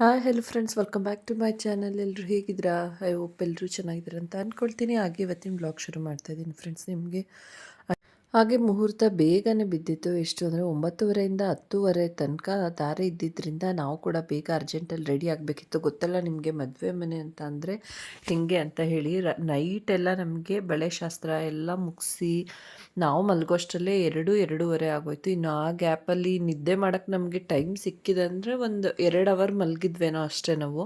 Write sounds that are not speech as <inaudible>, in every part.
Hi hello friends welcome back to my channel ಎಲ್ಲರೂ ಹೇಗಿದ್ದೀರಾ? I hope ಎಲ್ಲರೂ ಚೆನ್ನಾಗಿದ್ದೀರಾ ಅಂತ ಅಂದ್ಕೊಳ್ತೀನಿ ಹಾಗೆ ಇವತ್ತಿನ ಬ್ಲಾಗ್ ಶುರು ಮಾಡ್ತಾ ಇದ್ದೀನಿ ಫ್ರೆಂಡ್ಸ್ ನಿಮಗೆ ಹಾಗೆ ಮುಹೂರ್ತ ಬೇಗನೆ ಬಿದ್ದಿತ್ತು. ಎಷ್ಟು ಅಂದರೆ ಒಂಬತ್ತುವರೆಯಿಂದ ಹತ್ತುವರೆ ತನಕ ದಾರಿ ಇದ್ದಿದ್ದರಿಂದ ನಾವು ಕೂಡ ಬೇಗ ಅರ್ಜೆಂಟಲ್ಲಿ ರೆಡಿ ಆಗಬೇಕಿತ್ತು. ಗೊತ್ತಲ್ಲ ನಿಮಗೆ ಮದುವೆ ಮನೆ ಅಂತ ಅಂದರೆ ಹೆಂಗೆ ಅಂತ ಹೇಳಿ. ರ ನೈಟೆಲ್ಲ ನಮಗೆ ಬಳೆ ಶಾಸ್ತ್ರ ಎಲ್ಲ ಮುಗಿಸಿ ನಾವು ಮಲಗೋಷ್ಟರಲ್ಲೇ ಎರಡು, ಎರಡೂವರೆ ಆಗೋಯ್ತು. ಇನ್ನು ಆ ಗ್ಯಾಪಲ್ಲಿ ನಿದ್ದೆ ಮಾಡೋಕ್ಕೆ ನಮಗೆ ಟೈಮ್ ಸಿಕ್ಕಿದೆ ಅಂದರೆ ಒಂದು ಎರಡು ಅವರ್ ಮಲಗಿದ್ವೇನೋ ಅಷ್ಟೇ ನಾವು.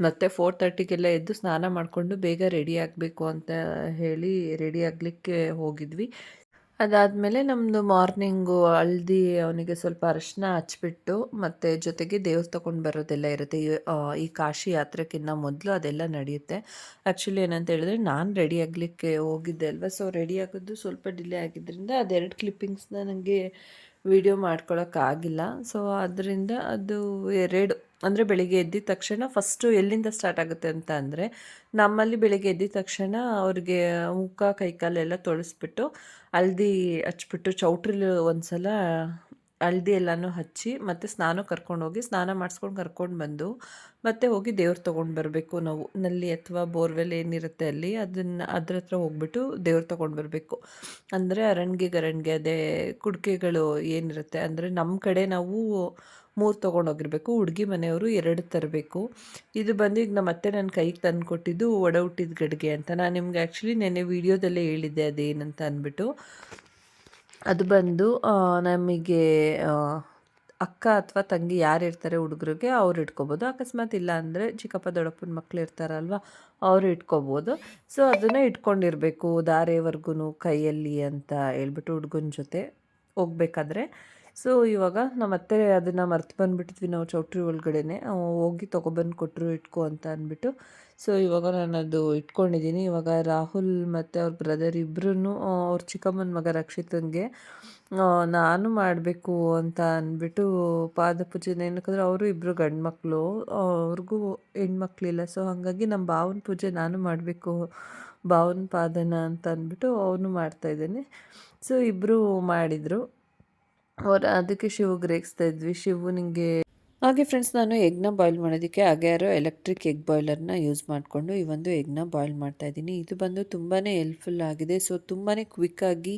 ಮತ್ತು ಫೋರ್ ತರ್ಟಿಗೆಲ್ಲ ಎದ್ದು ಸ್ನಾನ ಮಾಡಿಕೊಂಡು ಬೇಗ ರೆಡಿ ಆಗಬೇಕು ಅಂತ ಹೇಳಿ ರೆಡಿ ಆಗಲಿಕ್ಕೆ ಹೋಗಿದ್ವಿ. ಅದಾದಮೇಲೆ ನಮ್ಮದು ಮಾರ್ನಿಂಗು ಹಳ್ದಿ ಅವನಿಗೆ ಸ್ವಲ್ಪ ಅರಶಿನ ಹಚ್ಬಿಟ್ಟು ಮತ್ತು ಜೊತೆಗೆ ದೇವ್ರು ತೊಗೊಂಡು ಬರೋದೆಲ್ಲ ಇರುತ್ತೆ. ಈ ಈ ಕಾಶಿ ಯಾತ್ರೆಕ್ಕಿಂತ ಮೊದಲು ಅದೆಲ್ಲ ನಡೆಯುತ್ತೆ. ಆ್ಯಕ್ಚುಲಿ ಏನಂತ ಹೇಳಿದ್ರೆ ನಾನು ರೆಡಿ ಆಗಲಿಕ್ಕೆ ಹೋಗಿದ್ದೆ ಅಲ್ವಾ? ಸೊ ರೆಡಿ ಆಗೋದು ಸ್ವಲ್ಪ ಡಿಲೇ ಆಗಿದ್ದರಿಂದ ಅದೆರಡು ಕ್ಲಿಪ್ಪಿಂಗ್ಸ್ನ ನನಗೆ ವಿಡಿಯೋ ಮಾಡ್ಕೊಳಕ್ಕಾಗಿಲ್ಲ ಸೊ ಅದರಿಂದ ಅದು ಎರಡು ಅಂದರೆ ಬೆಳಿಗ್ಗೆ ಎದ್ದಿದ ತಕ್ಷಣ ಫಸ್ಟು ಎಲ್ಲಿಂದ ಸ್ಟಾರ್ಟ್ ಆಗುತ್ತೆ ಅಂತ ಅಂದರೆ ನಮ್ಮಲ್ಲಿ ಬೆಳಿಗ್ಗೆ ಎದ್ದಿದ ತಕ್ಷಣ ಅವ್ರಿಗೆ ಮುಖ ಕೈಕಾಲೆಲ್ಲ ತೊಳೆಸ್ಬಿಟ್ಟು ಹಲ್ದಿ ಹಚ್ಬಿಟ್ಟು ಚೌಟ್ರಿಲಿ ಒಂದು ಸಲ ಹಳ್ದಿ ಎಲ್ಲನೂ ಹಚ್ಚಿ ಮತ್ತು ಸ್ನಾನ ಕರ್ಕೊಂಡೋಗಿ ಸ್ನಾನ ಮಾಡಿಸ್ಕೊಂಡು ಕರ್ಕೊಂಡು ಬಂದು ಮತ್ತೆ ಹೋಗಿ ದೇವ್ರು ತೊಗೊಂಡು ಬರಬೇಕು ನಾವು. ನಲ್ಲಿ ಅಥವಾ ಬೋರ್ವೆಲ್ ಏನಿರುತ್ತೆ ಅಲ್ಲಿ ಅದನ್ನು ಅದ್ರ ಹತ್ರ ಹೋಗ್ಬಿಟ್ಟು ದೇವ್ರು ತೊಗೊಂಡು ಬರಬೇಕು. ಅಂದರೆ ಅರಣ್ಗೆ ಗರಣ್ಗೆ ಅದೇ ಕುಡಿಕೆಗಳು ಏನಿರುತ್ತೆ ಅಂದರೆ ನಮ್ಮ ಕಡೆ ನಾವು ಮೂರು ತೊಗೊಂಡೋಗಿರ್ಬೇಕು, ಹುಡುಗಿ ಮನೆಯವರು ಎರಡು ತರಬೇಕು. ಇದು ಬಂದು ಈಗ ನಮ್ಮ ಅತ್ತೆ ನನ್ನ ಕೈಗೆ ತಂದು ಕೊಟ್ಟಿದ್ದು ಒಡ ಹುಟ್ಟಿದ ಗಡಿಗೆ ಅಂತ. ನಾನು ನಿಮ್ಗೆ ಆ್ಯಕ್ಚುಲಿ ನೆನ್ನೆ ವೀಡಿಯೋದಲ್ಲೇ ಹೇಳಿದ್ದೆ ಅದೇನಂತ ಅಂದ್ಬಿಟ್ಟು. ಅದು ಬಂದು ನಮಗೆ ಅಕ್ಕ ಅಥವಾ ತಂಗಿ ಯಾರು ಇರ್ತಾರೆ ಹುಡುಗರಿಗೆ ಅವ್ರು ಇಟ್ಕೋಬೋದು. ಅಕಸ್ಮಾತ್ ಇಲ್ಲ ಅಂದರೆ ಚಿಕ್ಕಪ್ಪ, ದೊಡ್ಡಪ್ಪನ ಮಕ್ಳು ಇರ್ತಾರಲ್ವ, ಅವರು ಇಟ್ಕೋಬೋದು. ಸೊ ಅದನ್ನು ಇಟ್ಕೊಂಡಿರಬೇಕು ದಾರೆವರೆಗೂ ಕೈಯಲ್ಲಿ ಅಂತ ಹೇಳ್ಬಿಟ್ಟು ಹುಡುಗನ ಜೊತೆ ಹೋಗ್ಬೇಕಾದ್ರೆ. ಸೊ ಇವಾಗ ನಮ್ಮ ಅತ್ತೆ ಅದನ್ನು ಮರ್ತು ಬಂದುಬಿಟ್ಟಿದ್ವಿ ನಾವು ಚೌಟ್ರಿ ಒಳಗಡೆನೆ. ಹೋಗಿ ತೊಗೊಬಂದು ಕೊಟ್ಟರು ಇಟ್ಕೊ ಅಂತ ಅಂದ್ಬಿಟ್ಟು. ಸೊ ಇವಾಗ ನಾನು ಅದು ಇಟ್ಕೊಂಡಿದ್ದೀನಿ ಇವಾಗ ರಾಹುಲ್ ಮತ್ತು ಅವ್ರ ಬ್ರದರ್ ಇಬ್ಬರೂ ಅವ್ರ ಚಿಕ್ಕಮ್ಮನ ಮಗ ರಕ್ಷಿತನಿಗೆ ನಾನು ಮಾಡಬೇಕು ಅಂತ ಅಂದ್ಬಿಟ್ಟು ಪಾದ ಪೂಜೆನ, ಏನಕ್ಕಂದ್ರೆ ಅವರು ಇಬ್ಬರು ಗಂಡು ಮಕ್ಕಳು ಅವ್ರಿಗೂ ಹೆಣ್ಮಕ್ಳಿಲ್ಲ. ಸೊ ಹಾಗಾಗಿ ನಮ್ಮ ಭಾವನ ಪೂಜೆ ನಾನು ಮಾಡಬೇಕು, ಭಾವನ ಪಾದನ ಅಂತ ಅಂದ್ಬಿಟ್ಟು ಅವನು ಮಾಡ್ತಾಯಿದ್ದೇನೆ ಸೊ ಇಬ್ಬರು ಮಾಡಿದರು. ಅವ್ರು ಅದಕ್ಕೆ ಶಿವಗೆ ರೇಗಿಸ್ತಾ ಇದ್ವಿ. ಶಿವು ಹಾಗೆ ಫ್ರೆಂಡ್ಸ್ ನಾನು ಎಗ್ನ ಬಾಯ್ಲ್ ಮಾಡೋದಕ್ಕೆ ಯಾರೋ ಎಲೆಕ್ಟ್ರಿಕ್ ಎಗ್ ಬಾಯ್ಲರ್ನ ಯೂಸ್ ಮಾಡಿಕೊಂಡು ಈ ಒಂದು ಎಗ್ನ ಬಾಯ್ಲ್ ಮಾಡ್ತಾ ಇದ್ದೀನಿ. ಇದು ಬಂದು ತುಂಬಾ ಹೆಲ್ಪ್ಫುಲ್ ಆಗಿದೆ. ಸೊ ತುಂಬಾ ಕ್ವಿಕ್ಕಾಗಿ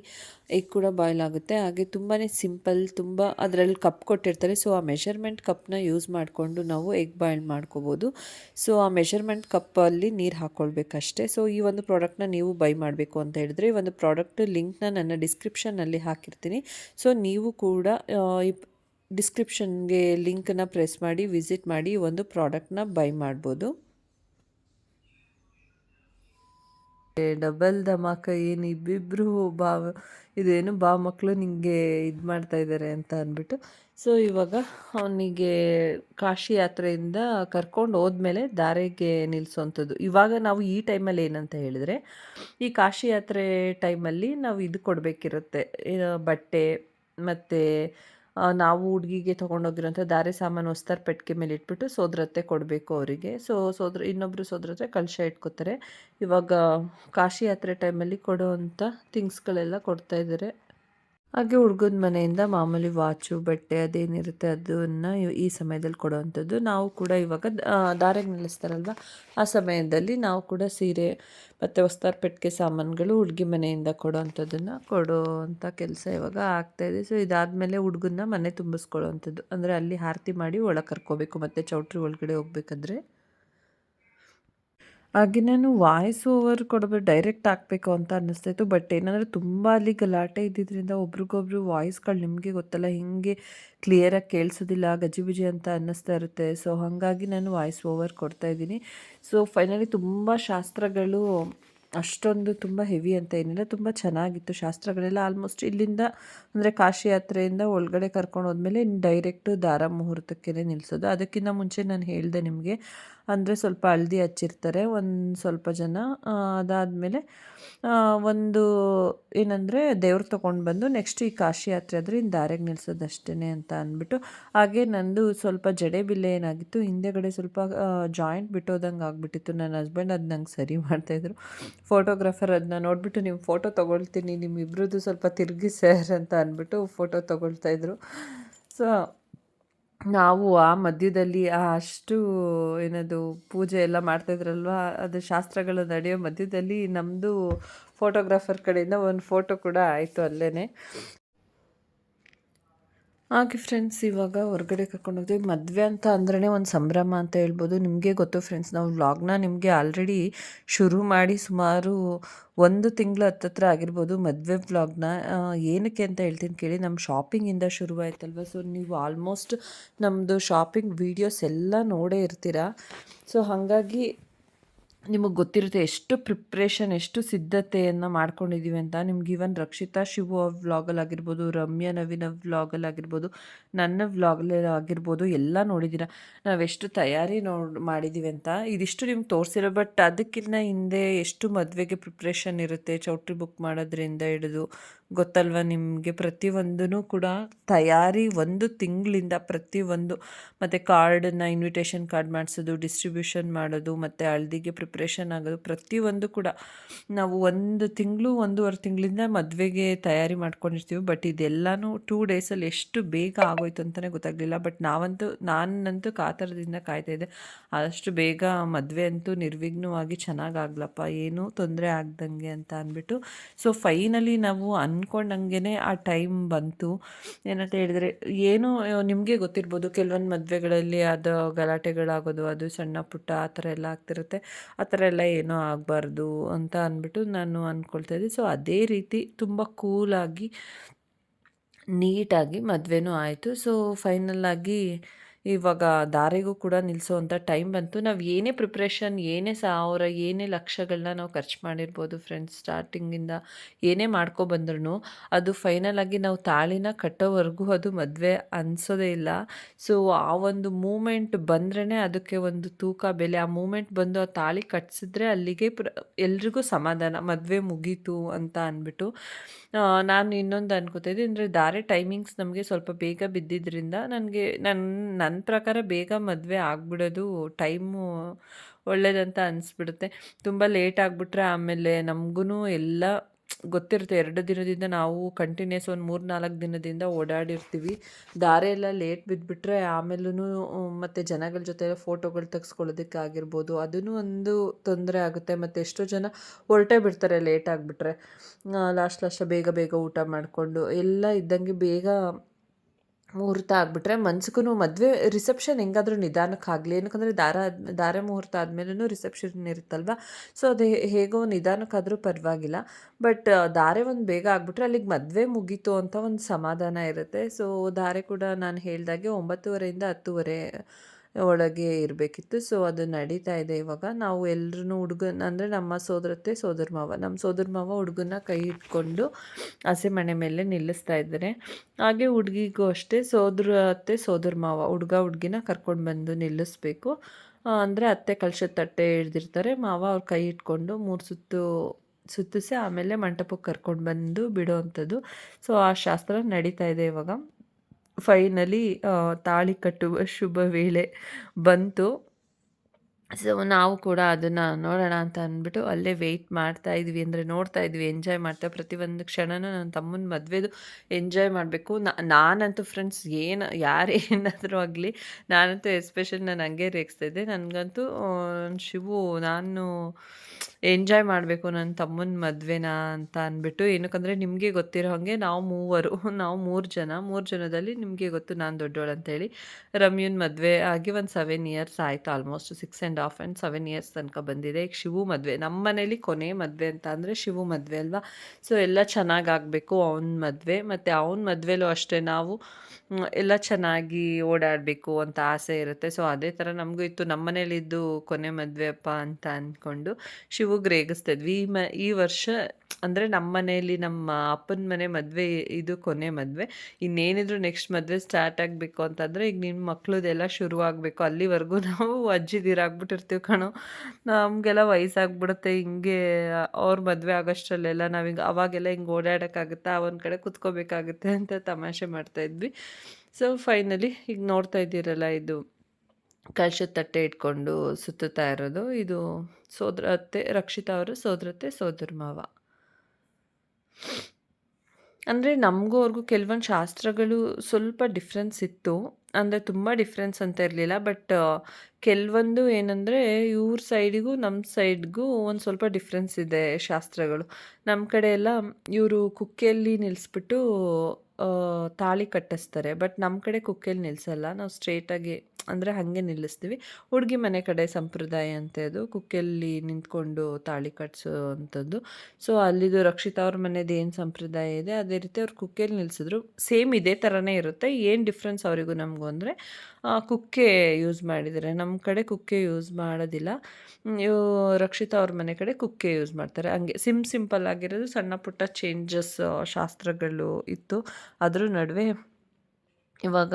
ಎಗ್ ಕೂಡ ಬಾಯ್ಲ್ ಆಗುತ್ತೆ. ಹಾಗೆ ತುಂಬಾ ಸಿಂಪಲ್ ತುಂಬ ಅದರಲ್ಲಿ ಕಪ್ ಕೊಟ್ಟಿರ್ತಾರೆ. ಸೊ ಆ ಮೆಷರ್ಮೆಂಟ್ ಕಪ್ನ ಯೂಸ್ ಮಾಡಿಕೊಂಡು ನಾವು ಎಗ್ ಬಾಯ್ಲ್ ಮಾಡ್ಕೋಬೋದು. ಸೊ ಆ ಮೆಷರ್ಮೆಂಟ್ ಕಪ್ಪಲ್ಲಿ ನೀರು ಹಾಕ್ಕೊಳ್ಬೇಕಷ್ಟೇ ಸೊ ಈ ಒಂದು ಪ್ರಾಡಕ್ಟ್ನ ನೀವು ಬೈ ಮಾಡಬೇಕು ಅಂತ ಹೇಳಿದ್ರೆ ಈ ಒಂದು ಪ್ರಾಡಕ್ಟ್ ಲಿಂಕ್ನ ನನ್ನ ಡಿಸ್ಕ್ರಿಪ್ಷನ್ನಲ್ಲಿ ಹಾಕಿರ್ತೀನಿ. ಸೊ ನೀವು ಕೂಡ ಡಿಸ್ಕ್ರಿಪ್ಷನ್ಗೆ ಲಿಂಕನ್ನು ಪ್ರೆಸ್ ಮಾಡಿ ವಿಸಿಟ್ ಮಾಡಿ, ಒಂದು ಪ್ರಾಡಕ್ಟ್ನ ಬೈ ಮಾಡ್ಬೋದು. ಡಬಲ್ ಧಮಾಕ ಏನು ಇಬ್ಬಿಬ್ರು ಬಾ ಇದೇನು ಬಾ ಮಕ್ಕಳು ನಿಮಗೆ ಇದು ಮಾಡ್ತಾ ಇದ್ದಾರೆ ಅಂತ ಅಂದ್ಬಿಟ್ಟು ಸೊ ಇವಾಗ ಅವನಿಗೆ ಕಾಶಿ ಯಾತ್ರೆಯಿಂದ ಕರ್ಕೊಂಡು ಹೋದ್ಮೇಲೆ ದಾರಿಗೆ ನಿಲ್ಲಿಸೋವಂಥದ್ದು ಇವಾಗ ನಾವು ಈ ಟೈಮಲ್ಲಿ ಏನಂತ ಹೇಳಿದರೆ, ಈ ಕಾಶಿ ಯಾತ್ರೆ ಟೈಮಲ್ಲಿ ನಾವು ಇದು ಕೊಡಬೇಕಿರುತ್ತೆ. ಬಟ್ಟೆ ಮತ್ತು ನಾವು ಹುಡುಗಿಗೆ ತೊಗೊಂಡೋಗಿರೋಂಥ ದಾರೆ ಸಾಮಾನು ಹೊಸ್ತಾರ ಪೆಟ್ಟಿಗೆ ಮೇಲೆ ಇಟ್ಬಿಟ್ಟು ಸೋದರತ್ತೆ ಕೊಡಬೇಕು ಅವರಿಗೆ. ಸೊ ಸೋದ್ರ ಇನ್ನೊಬ್ಬರು ಸೋದರತ್ತೆ ಕಳಶ ಇಟ್ಕೋತಾರೆ. ಇವಾಗ, ಕಾಶಿ ಯಾತ್ರೆ ಟೈಮಲ್ಲಿ ಕೊಡೋವಂಥ ಥಿಂಗ್ಸ್ಗಳೆಲ್ಲ ಕೊಡ್ತಾಯಿದ್ದಾರೆ ಹಾಗೆ ಹುಡುಗನ ಮನೆಯಿಂದ ಮಾಮೂಲಿ ವಾಚು, ಬಟ್ಟೆ ಅದೇನಿರುತ್ತೆ ಅದನ್ನು ಈ ಸಮಯದಲ್ಲಿ ಕೊಡುವಂಥದ್ದು. ನಾವು ಕೂಡ ಇವಾಗ ದಾರೆಗೆ ನಿಲ್ಲಿಸ್ತಾರಲ್ವ? ಆ ಸಮಯದಲ್ಲಿ ನಾವು ಕೂಡ ಸೀರೆ ಮತ್ತು ಹೊಸ್ತಾರ ಪೆಟ್ಟಿಗೆ ಸಾಮಾನುಗಳು ಹುಡುಗಿ ಮನೆಯಿಂದ ಕೊಡೋವಂಥದ್ದನ್ನು ಕೊಡೋವಂಥ ಕೆಲಸ ಇವಾಗ ಆಗ್ತಾಯಿದೆ ಸೊ ಇದಾದಮೇಲೆ ಹುಡುಗನ್ನ ಮನೆ ತುಂಬಿಸ್ಕೊಳ್ಳೋವಂಥದ್ದು. ಅಂದರೆ ಅಲ್ಲಿ ಆರತಿ ಮಾಡಿ ಒಳಗೆ ಕರ್ಕೋಬೇಕು, ಮತ್ತು ಚೌಟ್ರಿ ಒಳಗಡೆ ಹೋಗ್ಬೇಕಾದ್ರೆ. ಹಾಗೆ ನಾನು ವಾಯ್ಸ್ ಓವರ್ ಕೊಡಬೇಕು ಡೈರೆಕ್ಟ್ ಹಾಕಬೇಕು ಅಂತ ಅನ್ನಿಸ್ತಾಯಿತ್ತು. ಬಟ್ ಏನಂದರೆ ತುಂಬ ಅಲ್ಲಿ ಗಲಾಟೆ ಇದ್ದಿದ್ದರಿಂದ ಒಬ್ರಿಗೊಬ್ರು ವಾಯ್ಸ್ಗಳು ನಿಮಗೆ ಗೊತ್ತಲ್ಲ, ಹಿಂಗೆ ಕ್ಲಿಯರಾಗಿ ಕೇಳಿಸೋದಿಲ್ಲ ಗಜಿಬಿಜಿ ಅಂತ ಅನ್ನಿಸ್ತಾ ಇರುತ್ತೆ. ಸೊ ಹಾಗಾಗಿ ನಾನು ವಾಯ್ಸ್ ಓವರ್ ಕೊಡ್ತಾ ಇದ್ದೀನಿ. ಸೊ ಫೈನಲಿ ತುಂಬ ಶಾಸ್ತ್ರಗಳು ಅಷ್ಟೊಂದು ತುಂಬ ಹೆವಿ ಅಂತ ಏನಿಲ್ಲ, ತುಂಬ ಚೆನ್ನಾಗಿತ್ತು ಶಾಸ್ತ್ರಗಳೆಲ್ಲ. ಆಲ್ಮೋಸ್ಟ್ ಇಲ್ಲಿಂದ ಅಂದರೆ ಕಾಶಿ ಯಾತ್ರೆಯಿಂದ ಒಳಗಡೆ ಕರ್ಕೊಂಡು ಹೋದ್ಮೇಲೆ ಡೈರೆಕ್ಟು ದಾರ ಮುಹೂರ್ತಕ್ಕೆ ನಿಲ್ಲಿಸೋದು ಅದಕ್ಕಿಂತ ಮುಂಚೆ ನಾನು ಹೇಳಿದೆ ನಿಮಗೆ ಅಂದರೆ ಸ್ವಲ್ಪ ಹಳದಿ ಹಚ್ಚಿರ್ತಾರೆ ಒಂದು ಸ್ವಲ್ಪ ಜನ. ಅದಾದಮೇಲೆ ಒಂದು ಏನಂದರೆ ದೇವ್ರು ತೊಗೊಂಡು ಬಂದು ನೆಕ್ಸ್ಟ್ ಈ ಕಾಶಿ ಯಾತ್ರೆ ಆದರೆ ಇನ್ನು ದಾರಿಗೆ ನಿಲ್ಸೋದು ಅಷ್ಟೇ ಅಂತ ಅಂದ್ಬಿಟ್ಟು, ಹಾಗೆ ನಂದು ಸ್ವಲ್ಪ ಜಡೆ ಬಿಲ್ಲೆ ಏನಾಗಿತ್ತು, ಹಿಂದೆಗಡೆ ಸ್ವಲ್ಪ ಜಾಯಿಂಟ್ ಬಿಟ್ಟೋದಂಗೆ ಆಗಿಬಿಟ್ಟಿತ್ತು. ನನ್ನ ಹಸ್ಬೆಂಡ್ ಅದು ನಂಗೆ ಸರಿ ಮಾಡ್ತಾಯಿದ್ರು ಫೋಟೋಗ್ರಾಫರ್ ಅದನ್ನ ನೋಡಿಬಿಟ್ಟು, ನೀವು ಫೋಟೋ ತೊಗೊಳ್ತೀನಿ ನಿಮ್ಮಿಬ್ರದ್ದು ಸ್ವಲ್ಪ ತಿರುಗಿ ಸರ್ ಅಂತ ಅಂದ್ಬಿಟ್ಟು ಫೋಟೋ ತೊಗೊಳ್ತಾಯಿದ್ರು ಸೊ ನಾವು ಆ ಮಧ್ಯದಲ್ಲಿ ಆ ಅಷ್ಟು ಏನದು ಪೂಜೆ ಎಲ್ಲ ಇದ್ರಲ್ವಾ? ಅದು ಶಾಸ್ತ್ರಗಳು ನಡೆಯೋ ಮಧ್ಯದಲ್ಲಿ ನಮ್ಮದು ಫೋಟೋಗ್ರಾಫರ್ ಕಡೆಯಿಂದ ಒಂದು ಫೋಟೋ ಕೂಡ ಆಯಿತು ಅಲ್ಲೇ ಹಾಗೆ ಫ್ರೆಂಡ್ಸ್ ಇವಾಗ ಹೊರಗಡೆ ಕರ್ಕೊಂಡು ಹೋಗ್ತೀವಿ. ಮದುವೆ ಅಂತ ಅಂದ್ರೇ ಒಂದು ಸಂಭ್ರಮ ಅಂತ ಹೇಳ್ಬೋದು. ನಿಮಗೆ ಗೊತ್ತು ಫ್ರೆಂಡ್ಸ್ ನಾವು ವ್ಲಾಗ್ನ ನಿಮಗೆ ಆಲ್ರೆಡಿ ಶುರು ಮಾಡಿ ಸುಮಾರು ಒಂದು ತಿಂಗಳು ಹತ್ತತ್ರ ಆಗಿರ್ಬೋದು ಮದುವೆ ವ್ಲಾಗ್ನ ಏನಕ್ಕೆ ಅಂತ ಹೇಳ್ತೀನಿ ಕೇಳಿ ನಮ್ಮ ಶಾಪಿಂಗಿಂದ ಶುರುವಾಯ್ತಲ್ವ? ಸೊ ನೀವು ಆಲ್ಮೋಸ್ಟ್ ನಮ್ಮದು ಶಾಪಿಂಗ್ ವೀಡಿಯೋಸ್ ಎಲ್ಲ ನೋಡೇ ಇರ್ತೀರ. ಸೊ ಹಾಗಾಗಿ ನಿಮಗೆ ಗೊತ್ತಿರುತ್ತೆ ಎಷ್ಟು ಪ್ರಿಪ್ರೇಷನ್ ಎಷ್ಟು ಸಿದ್ಧತೆಯನ್ನು ಮಾಡ್ಕೊಂಡಿದ್ದೀವಿ ಅಂತ. ನಿಮ್ಗೆ ಈವನ್ ರಕ್ಷಿತಾ ಶಿವು ವ್ಲಾಗಲ್ಲಿ ಆಗಿರ್ಬೋದು, ರಮ್ಯಾ ನವೀನ ವ್ಲಾಗಲ್ಲಿ ಆಗಿರ್ಬೋದು, ನನ್ನ ವ್ಲಾಗಲ್ಲಿ ಆಗಿರ್ಬೋದು ಎಲ್ಲ ನೋಡಿದ್ದೀರ ನಾವೆಷ್ಟು ತಯಾರಿ ನೋಡಿ ಮಾಡಿದ್ದೀವಿ ಅಂತ. ಇದಿಷ್ಟು ನಿಮ್ಗೆ ತೋರಿಸಿರೋ ಬಟ್ ಅದಕ್ಕಿಂತ ಹಿಂದೆ ಎಷ್ಟು ಮದುವೆಗೆ ಪ್ರಿಪ್ರೇಷನ್ ಇರುತ್ತೆ, ಚೌಟ್ರಿ ಬುಕ್ ಮಾಡೋದ್ರಿಂದ ಹಿಡಿದು ಗೊತ್ತಲ್ವ ನಿಮಗೆ? ಪ್ರತಿಯೊಂದೂ ಕೂಡ ತಯಾರಿ ಒಂದು ತಿಂಗಳಿಂದ ಪ್ರತಿಯೊಂದು, ಮತ್ತು ಕಾರ್ಡನ್ನು ಇನ್ವಿಟೇಷನ್ ಕಾರ್ಡ್ ಮಾಡಿಸೋದು ಡಿಸ್ಟ್ರಿಬ್ಯೂಷನ್ ಮಾಡೋದು, ಮತ್ತು ಹಳ್ದಿಗೆ ಪ್ರಿಪ್ರೇಷನ್ ಆಗೋದು, ಪ್ರತಿಯೊಂದು ಕೂಡ ನಾವು ಒಂದು ತಿಂಗಳು, ಒಂದೂವರೆ ತಿಂಗಳಿಂದ ಮದುವೆಗೆ ತಯಾರಿ ಮಾಡ್ಕೊಂಡಿರ್ತೀವಿ. ಬಟ್ ಇದೆಲ್ಲನೂ ಟೂ ಡೇಸಲ್ಲಿ ಎಷ್ಟು ಬೇಗ ಆಗೋಯ್ತು ಅಂತಲೇ ಗೊತ್ತಾಗಲಿಲ್ಲ. ಬಟ್ ನಾವಂತೂ, ನಾನಂತೂ ಕಾತರದಿಂದ ಕಾಯ್ತಾಯಿದ್ದೆ ಆದಷ್ಟು ಬೇಗ ಮದುವೆ ಅಂತೂ ನಿರ್ವಿಘ್ನವಾಗಿ ಚೆನ್ನಾಗಾಗ್ಲಪ್ಪ ಏನೂ ತೊಂದರೆ ಆಗ್ದಂಗೆ ಅಂತ ಅಂದ್ಬಿಟ್ಟು. ಸೊ ಫೈನಲಿ ನಾವು ಅನ್ ಅಂದ್ಕೊಂಡಂಗೆ ಆ ಟೈಮ್ ಬಂತು. ಏನಂತ ಹೇಳಿದರೆ, ಏನು, ನಿಮಗೆ ಗೊತ್ತಿರ್ಬೋದು, ಕೆಲವೊಂದು ಮದುವೆಗಳಲ್ಲಿ ಅದು ಗಲಾಟೆಗಳಾಗೋದು, ಅದು ಸಣ್ಣ ಪುಟ್ಟ ಆ ಥರ ಎಲ್ಲ ಆಗ್ತಿರುತ್ತೆ. ಆ ಥರ ಎಲ್ಲ ಏನೂ ಆಗಬಾರ್ದು ಅಂತ ಅಂದ್ಬಿಟ್ಟು ನಾನು ಅಂದ್ಕೊಳ್ತಾ ಇದ್ದೆ. ಸೊ ಅದೇ ರೀತಿ ತುಂಬ ಕೂಲಾಗಿ ನೀಟಾಗಿ ಮದುವೆನೂ ಆಯಿತು. ಸೊ ಫೈನಲ್ಲಾಗಿ ಇವಾಗ ದಾರಿಗೂ ಕೂಡ ನಿಲ್ಲಿಸೋವಂಥ ಟೈಮ್ ಬಂತು. ನಾವು ಏನೇ ಪ್ರಿಪ್ರೇಷನ್ ಏನೇ ಸಾವಿರ, ಏನೇ ಲಕ್ಷಗಳನ್ನ ನಾವು ಖರ್ಚು ಮಾಡಿರ್ಬೋದು ಫ್ರೆಂಡ್ಸ್ ಸ್ಟಾರ್ಟಿಂಗಿಂದ ಏನೇ ಮಾಡ್ಕೊಬಂದ್ರೂ ಅದು ಫೈನಲ್ ಆಗಿ ನಾವು ತಾಳಿನ ಕಟ್ಟೋವರೆಗೂ ಅದು ಮದುವೆ ಅನಿಸೋದೇ ಇಲ್ಲ. ಸೊ ಆ ಒಂದು ಮೂಮೆಂಟ್ ಬಂದ್ರೇ ಅದಕ್ಕೆ ಒಂದು ತೂಕ, ಬೆಲೆ. ಆ ಮೂಮೆಂಟ್ ಬಂದು ಆ ತಾಳಿ ಕಟ್ಸಿದ್ರೆ ಅಲ್ಲಿಗೆ ಪ್ರ, ಎಲ್ರಿಗೂ ಸಮಾಧಾನ. ಮದುವೆ ಮುಗೀತು ಅಂತ ಅಂದ್ಬಿಟ್ಟು ನಾನು ಇನ್ನೊಂದು ಅನ್ಕೋತಾ ಇದ್ದೆ ಅಂದರೆ ದಾರೆ ಟೈಮಿಂಗ್ಸ್ ನಮಗೆ ಸ್ವಲ್ಪ ಬೇಗ ಬಿದ್ದಿದ್ದರಿಂದ ನನಗೆ ನನ್ನ ನನ್ನ ಪ್ರಕಾರ ಬೇಗ ಮದುವೆ ಆಗಿಬಿಡೋದು ಟೈಮು ಒಳ್ಳೇದಂತ ಅನಿಸ್ಬಿಡುತ್ತೆ. ತುಂಬ ಲೇಟ್ ಆಗಿಬಿಟ್ರೆ ಆಮೇಲೆ ನಮಗೂ ಎಲ್ಲ ಗೊತ್ತಿರುತ್ತೆ, ಎರಡು ದಿನದಿಂದ ನಾವು ಕಂಟಿನ್ಯೂಸ್ ಒಂದು ಮೂರು ನಾಲ್ಕು ದಿನದಿಂದ ಓಡಾಡಿರ್ತೀವಿ. ದಾರೆ ಎಲ್ಲ ಲೇಟ್ ಬಿದ್ದುಬಿಟ್ರೆ ಆಮೇಲೂ ಮತ್ತು ಜನಗಳ ಜೊತೆ ಫೋಟೋಗಳು ತೆಗೆಸ್ಕೊಳ್ಳೋದಕ್ಕಾಗಿರ್ಬೋದು. ಅದೂ ಒಂದು ತೊಂದರೆ ಆಗುತ್ತೆ. ಮತ್ತು ಎಷ್ಟೋ ಜನ ಹೊರಟೇ ಬಿಡ್ತಾರೆ ಲೇಟ್ ಆಗಿಬಿಟ್ರೆ. ಲಾಸ್ಟ್ ಲಾಸ್ಟ್ ಬೇಗ ಬೇಗ ಊಟ ಮಾಡಿಕೊಂಡು. ಎಲ್ಲ ಇದ್ದಂಗೆ ಬೇಗ ಮುಹೂರ್ತ ಆಗಿಬಿಟ್ರೆ ಮನ್ಸಿಗೂ ಮದುವೆ ರಿಸೆಪ್ಷನ್ ಹೆಂಗಾದ್ರೂ ನಿಧಾನಕ್ಕಾಗಲಿ ಏನಕ್ಕಂದರೆ ದಾರ, ದಾರೆ ಮುಹೂರ್ತ ಆದಮೇಲೂ ರಿಸೆಪ್ಷನ್ ಇರುತ್ತಲ್ವ? ಸೊ ಅದು ಹೇಗೋ ನಿಧಾನಕ್ಕಾದರೂ ಪರವಾಗಿಲ್ಲ. ಬಟ್ ದಾರೆ ಒಂದು ಬೇಗ ಆಗಿಬಿಟ್ರೆ ಅಲ್ಲಿಗೆ ಮದುವೆ ಮುಗೀತು ಅಂತ ಒಂದು ಸಮಾಧಾನ ಇರುತ್ತೆ. ಸೊ ದಾರೆ ಕೂಡ ನಾನು ಹೇಳಿದಾಗೆ ಒಂಬತ್ತುವರೆಯಿಂದ ಹತ್ತುವರೆ ಒಳಗೆ ಇರಬೇಕಿತ್ತು. ಸೊ ಅದು ನಡೀತಾ ಇದೆ ಇವಾಗ. ನಾವು ಎಲ್ರೂ ಹುಡುಗನ, ಅಂದರೆ ನಮ್ಮ ಸೋದರತ್ತೆ, ಸೋದರ ಮಾವ. ನಮ್ಮ ಸೋದರ ಮಾವ ಹುಡುಗನ ಕೈ ಇಟ್ಕೊಂಡು ಹಸೆ ಮನೆ ಮೇಲೆ ನಿಲ್ಲಿಸ್ತಾ ಇದ್ದಾರೆ. ಹಾಗೆ ಹುಡುಗಿಗೂ ಅಷ್ಟೇ, ಸೋದರ ಅತ್ತೆ, ಸೋದರ ಮಾವ ಹುಡುಗ, ಹುಡುಗಿನ ಕರ್ಕೊಂಡು ಬಂದು ನಿಲ್ಲಿಸ್ಬೇಕು. ಅಂದರೆ ಅತ್ತೆ ಕಲಶದ ತಟ್ಟೆ ಹಿಡ್ದಿರ್ತಾರೆ ಮಾವ ಅವ್ರ ಕೈ ಇಟ್ಕೊಂಡು ಮೂರು ಸುತ್ತು ಸುತ್ತಿಸಿ ಆಮೇಲೆ ಮಂಟಪಕ್ಕೆ ಕರ್ಕೊಂಡು ಬಂದು ಬಿಡೋ ಅಂಥದ್ದು ಸೊ ಆ ಶಾಸ್ತ್ರ ನಡೀತಾ ಇದೆ ಇವಾಗ. ಫೈನಲಿ ತಾಳಿ ಕಟ್ಟುವ ಶುಭ ವೇಳೆ ಬಂತು. ಸೊ ನಾವು ಕೂಡ ಅದನ್ನು ನೋಡೋಣ ಅಂತ ಅಂದ್ಬಿಟ್ಟು ಅಲ್ಲೇ ವೆಯ್ಟ್ ಮಾಡ್ತಾ ಇದ್ವಿ ಅಂದರೆ ನೋಡ್ತಾ ಇದ್ವಿ ಎಂಜಾಯ್ ಮಾಡ್ತಾ ಪ್ರತಿಯೊಂದು ಕ್ಷಣನೂ ನನ್ನ ತಮ್ಮನ ಮದುವೆದು ಎಂಜಾಯ್ ಮಾಡಬೇಕು. ನಾನಂತೂ ಫ್ರೆಂಡ್ಸ್ ಏನು, ಯಾರು ಏನಾದರೂ ಆಗಲಿ, ನಾನಂತೂ ಎಸ್ಪೆಷಲಿ ನಾನು ಹಂಗೆ ರೇಗಿಸ್ತಾ ಇದ್ದೆ. ನನಗಂತೂ ಶಿವು, ನಾನು ಎಂಜಾಯ್ ಮಾಡಬೇಕು ನನ್ನ ತಮ್ಮನ ಮದುವೆನ ಅಂತ ಅಂದ್ಬಿಟ್ಟು ಏನಕ್ಕಂದರೆ ನಿಮಗೆ ಗೊತ್ತಿರೋ ಹಾಗೆ ನಾವು ಮೂವರು, ನಾವು ಮೂರು ಜನ, ಮೂರು ಜನದಲ್ಲಿ ನಿಮಗೆ ಗೊತ್ತು ನಾನು ದೊಡ್ಡವಳು ಅಂತೇಳಿ. ರಮ್ಯನ್ ಮದುವೆ ಆಗಿ ಒಂದು ಸೆವೆನ್ ಇಯರ್ಸ್ ಆಯಿತು almost six and half and seven years ತನಕ ಬಂದಿದೆ. ಈಗ ಶಿವು ಮದುವೆ ನಮ್ಮ ಮನೇಲಿ ಕೊನೆ ಮದುವೆ ಅಂತ ಅಂದರೆ ಶಿವು ಮದುವೆ ಅಲ್ವಾ? ಸೊ ಎಲ್ಲ ಚೆನ್ನಾಗಿ ಆಗಬೇಕು ಅವನ ಮದುವೆ. ಮತ್ತು ಅವನ ಮದುವೆಲೂ ಅಷ್ಟೇ ನಾವು ಎಲ್ಲ ಚೆನ್ನಾಗಿ ಓಡಾಡಬೇಕು ಅಂತ ಆಸೆ ಇರುತ್ತೆ. ಸೊ, ಅದೇ ಥರ ನಮಗೂ ಇತ್ತು. ನಮ್ಮ ಮನೇಲಿದ್ದು ಕೊನೆ ಮದುವೆ ಅಪ್ಪ ಅಂತ ಅಂದ್ಕೊಂಡು ಶಿವಗೆ ರೇಗಿಸ್ತಾ ಇದ್ವಿ ಈ ಮ, ಈ ವರ್ಷ ಅಂದರೆ ನಮ್ಮ ಮನೆಯಲ್ಲಿ ನಮ್ಮ ಅಪ್ಪನ ಮನೆ ಮದುವೆ, ಇದು ಕೊನೆ ಮದುವೆ. ಇನ್ನೇನಿದ್ರು ನೆಕ್ಸ್ಟ್ ಮದುವೆ ಸ್ಟಾರ್ಟ್ ಆಗಬೇಕು ಅಂತಂದರೆ ಈಗ ನಿಮ್ಮ ಮಕ್ಳದ್ದೆಲ್ಲ ಶುರು ಆಗಬೇಕು ಅಲ್ಲಿವರೆಗೂ <laughs> ನಾವು ಅಜ್ಜಿದಿರಾಗ್ಬಿಟ್ಟಿರ್ತೀವಿ ಕಣೋ. ನಮಗೆಲ್ಲ ವಯಸ್ಸಾಗ್ಬಿಡುತ್ತೆ. ಹಿಂಗೆ ಅವ್ರ ಮದುವೆ ಆಗೋಷ್ಟರಲ್ಲೆಲ್ಲ ಹಿಂಗೆ ಅವಾಗೆಲ್ಲ ಹಿಂಗೆ ಓಡಾಡೋಕ್ಕಾಗುತ್ತಾ? ಒಂದು ಕಡೆ ಕುತ್ಕೋಬೇಕಾಗುತ್ತೆ ಅಂತ ತಮಾಷೆ ಮಾಡ್ತಾಯಿದ್ವಿ ಸೊ ಫೈನಲಿ ಈಗ ನೋಡ್ತಾ ಇದ್ದೀರಲ್ಲ ಇದು ಕಳಶದ ತಟ್ಟೆ ಇಟ್ಕೊಂಡು ಸುತ್ತುತ್ತಾ ಇರೋದು. ಇದು ಸೋದರತ್ತೆ ರಕ್ಷಿತಾ ಅವರು ಸೋದರತ್ತೆ ಸೋದರ ಮಾವ. ಅಂದರೆ ನಮಗೂ ಅವ್ರಿಗೂ ಕೆಲವೊಂದು ಶಾಸ್ತ್ರಗಳು ಸ್ವಲ್ಪ ಡಿಫ್ರೆನ್ಸ್ ಇತ್ತು. ಅಂದರೆ ತುಂಬ ಡಿಫ್ರೆನ್ಸ್ ಅಂತ ಇರಲಿಲ್ಲ ಬಟ್ ಕೆಲವೊಂದು ಏನಂದರೆ ಇವ್ರ ಸೈಡಿಗೂ ನಮ್ಮ ಸೈಡ್ಗೂ ಒಂದು ಸ್ವಲ್ಪ ಡಿಫ್ರೆನ್ಸ್ ಇದೆ ಶಾಸ್ತ್ರಗಳು. ನಮ್ಮ ಕಡೆ ಎಲ್ಲ ಇವರು ಕುಕ್ಕೆಯಲ್ಲಿ ನಿಲ್ಲಿಸ್ಬಿಟ್ಟು ತಾಳಿ ಕಟ್ಟಿಸ್ತಾರೆ. ಬಟ್ ನಮ್ಮ ಕಡೆ ಕುಕ್ಕೆಲ್ಲಿ ನಿಲ್ಲಿಸಲ್ಲ ನಾವು ಸ್ಟ್ರೇಟಾಗಿ ಅಂದರೆ ಹಾಗೆ ನಿಲ್ಲಿಸ್ತೀವಿ. ಹುಡುಗಿ ಮನೆ ಕಡೆ ಸಂಪ್ರದಾಯ ಅಂತ ಅದು. ಕುಕ್ಕೆಲ್ಲಿ ನಿಂತ್ಕೊಂಡು ತಾಳಿ ಕಟ್ಸೋ ಅಂಥದ್ದು ಸೊ ಅಲ್ಲಿದು ರಕ್ಷಿತಾ ಅವ್ರ ಮನೇದು ಏನು ಸಂಪ್ರದಾಯ ಇದೆ, ಅದೇ ರೀತಿ ಅವ್ರು ಕುಕ್ಕೆಲಿ ನಿಲ್ಲಿಸಿದ್ರು ಸೇಮ್ ಇದೇ ಥರನೇ ಇರುತ್ತೆ. ಏನು ಡಿಫ್ರೆನ್ಸ್ ಅವರಿಗೂ ನಮಗೂ ಅಂದರೆ ಕುಕ್ಕೆ ಯೂಸ್ ಮಾಡಿದ್ದಾರೆ ನಮ್ಮ ಕಡೆ ಕುಕ್ಕೆ ಯೂಸ್ ಮಾಡೋದಿಲ್ಲ. ರಕ್ಷಿತಾ ಅವ್ರ ಮನೆ ಕಡೆ ಕುಕ್ಕೆ ಯೂಸ್ ಮಾಡ್ತಾರೆ. ಹಂಗೆ, ಸಿಮ್ ಸಿಂಪಲ್ ಆಗಿರೋದು ಸಣ್ಣ ಪುಟ್ಟ ಚೇಂಜಸ್ ಶಾಸ್ತ್ರಗಳು ಇತ್ತು. ಅದ್ರ ನಡುವೆ ಇವಾಗ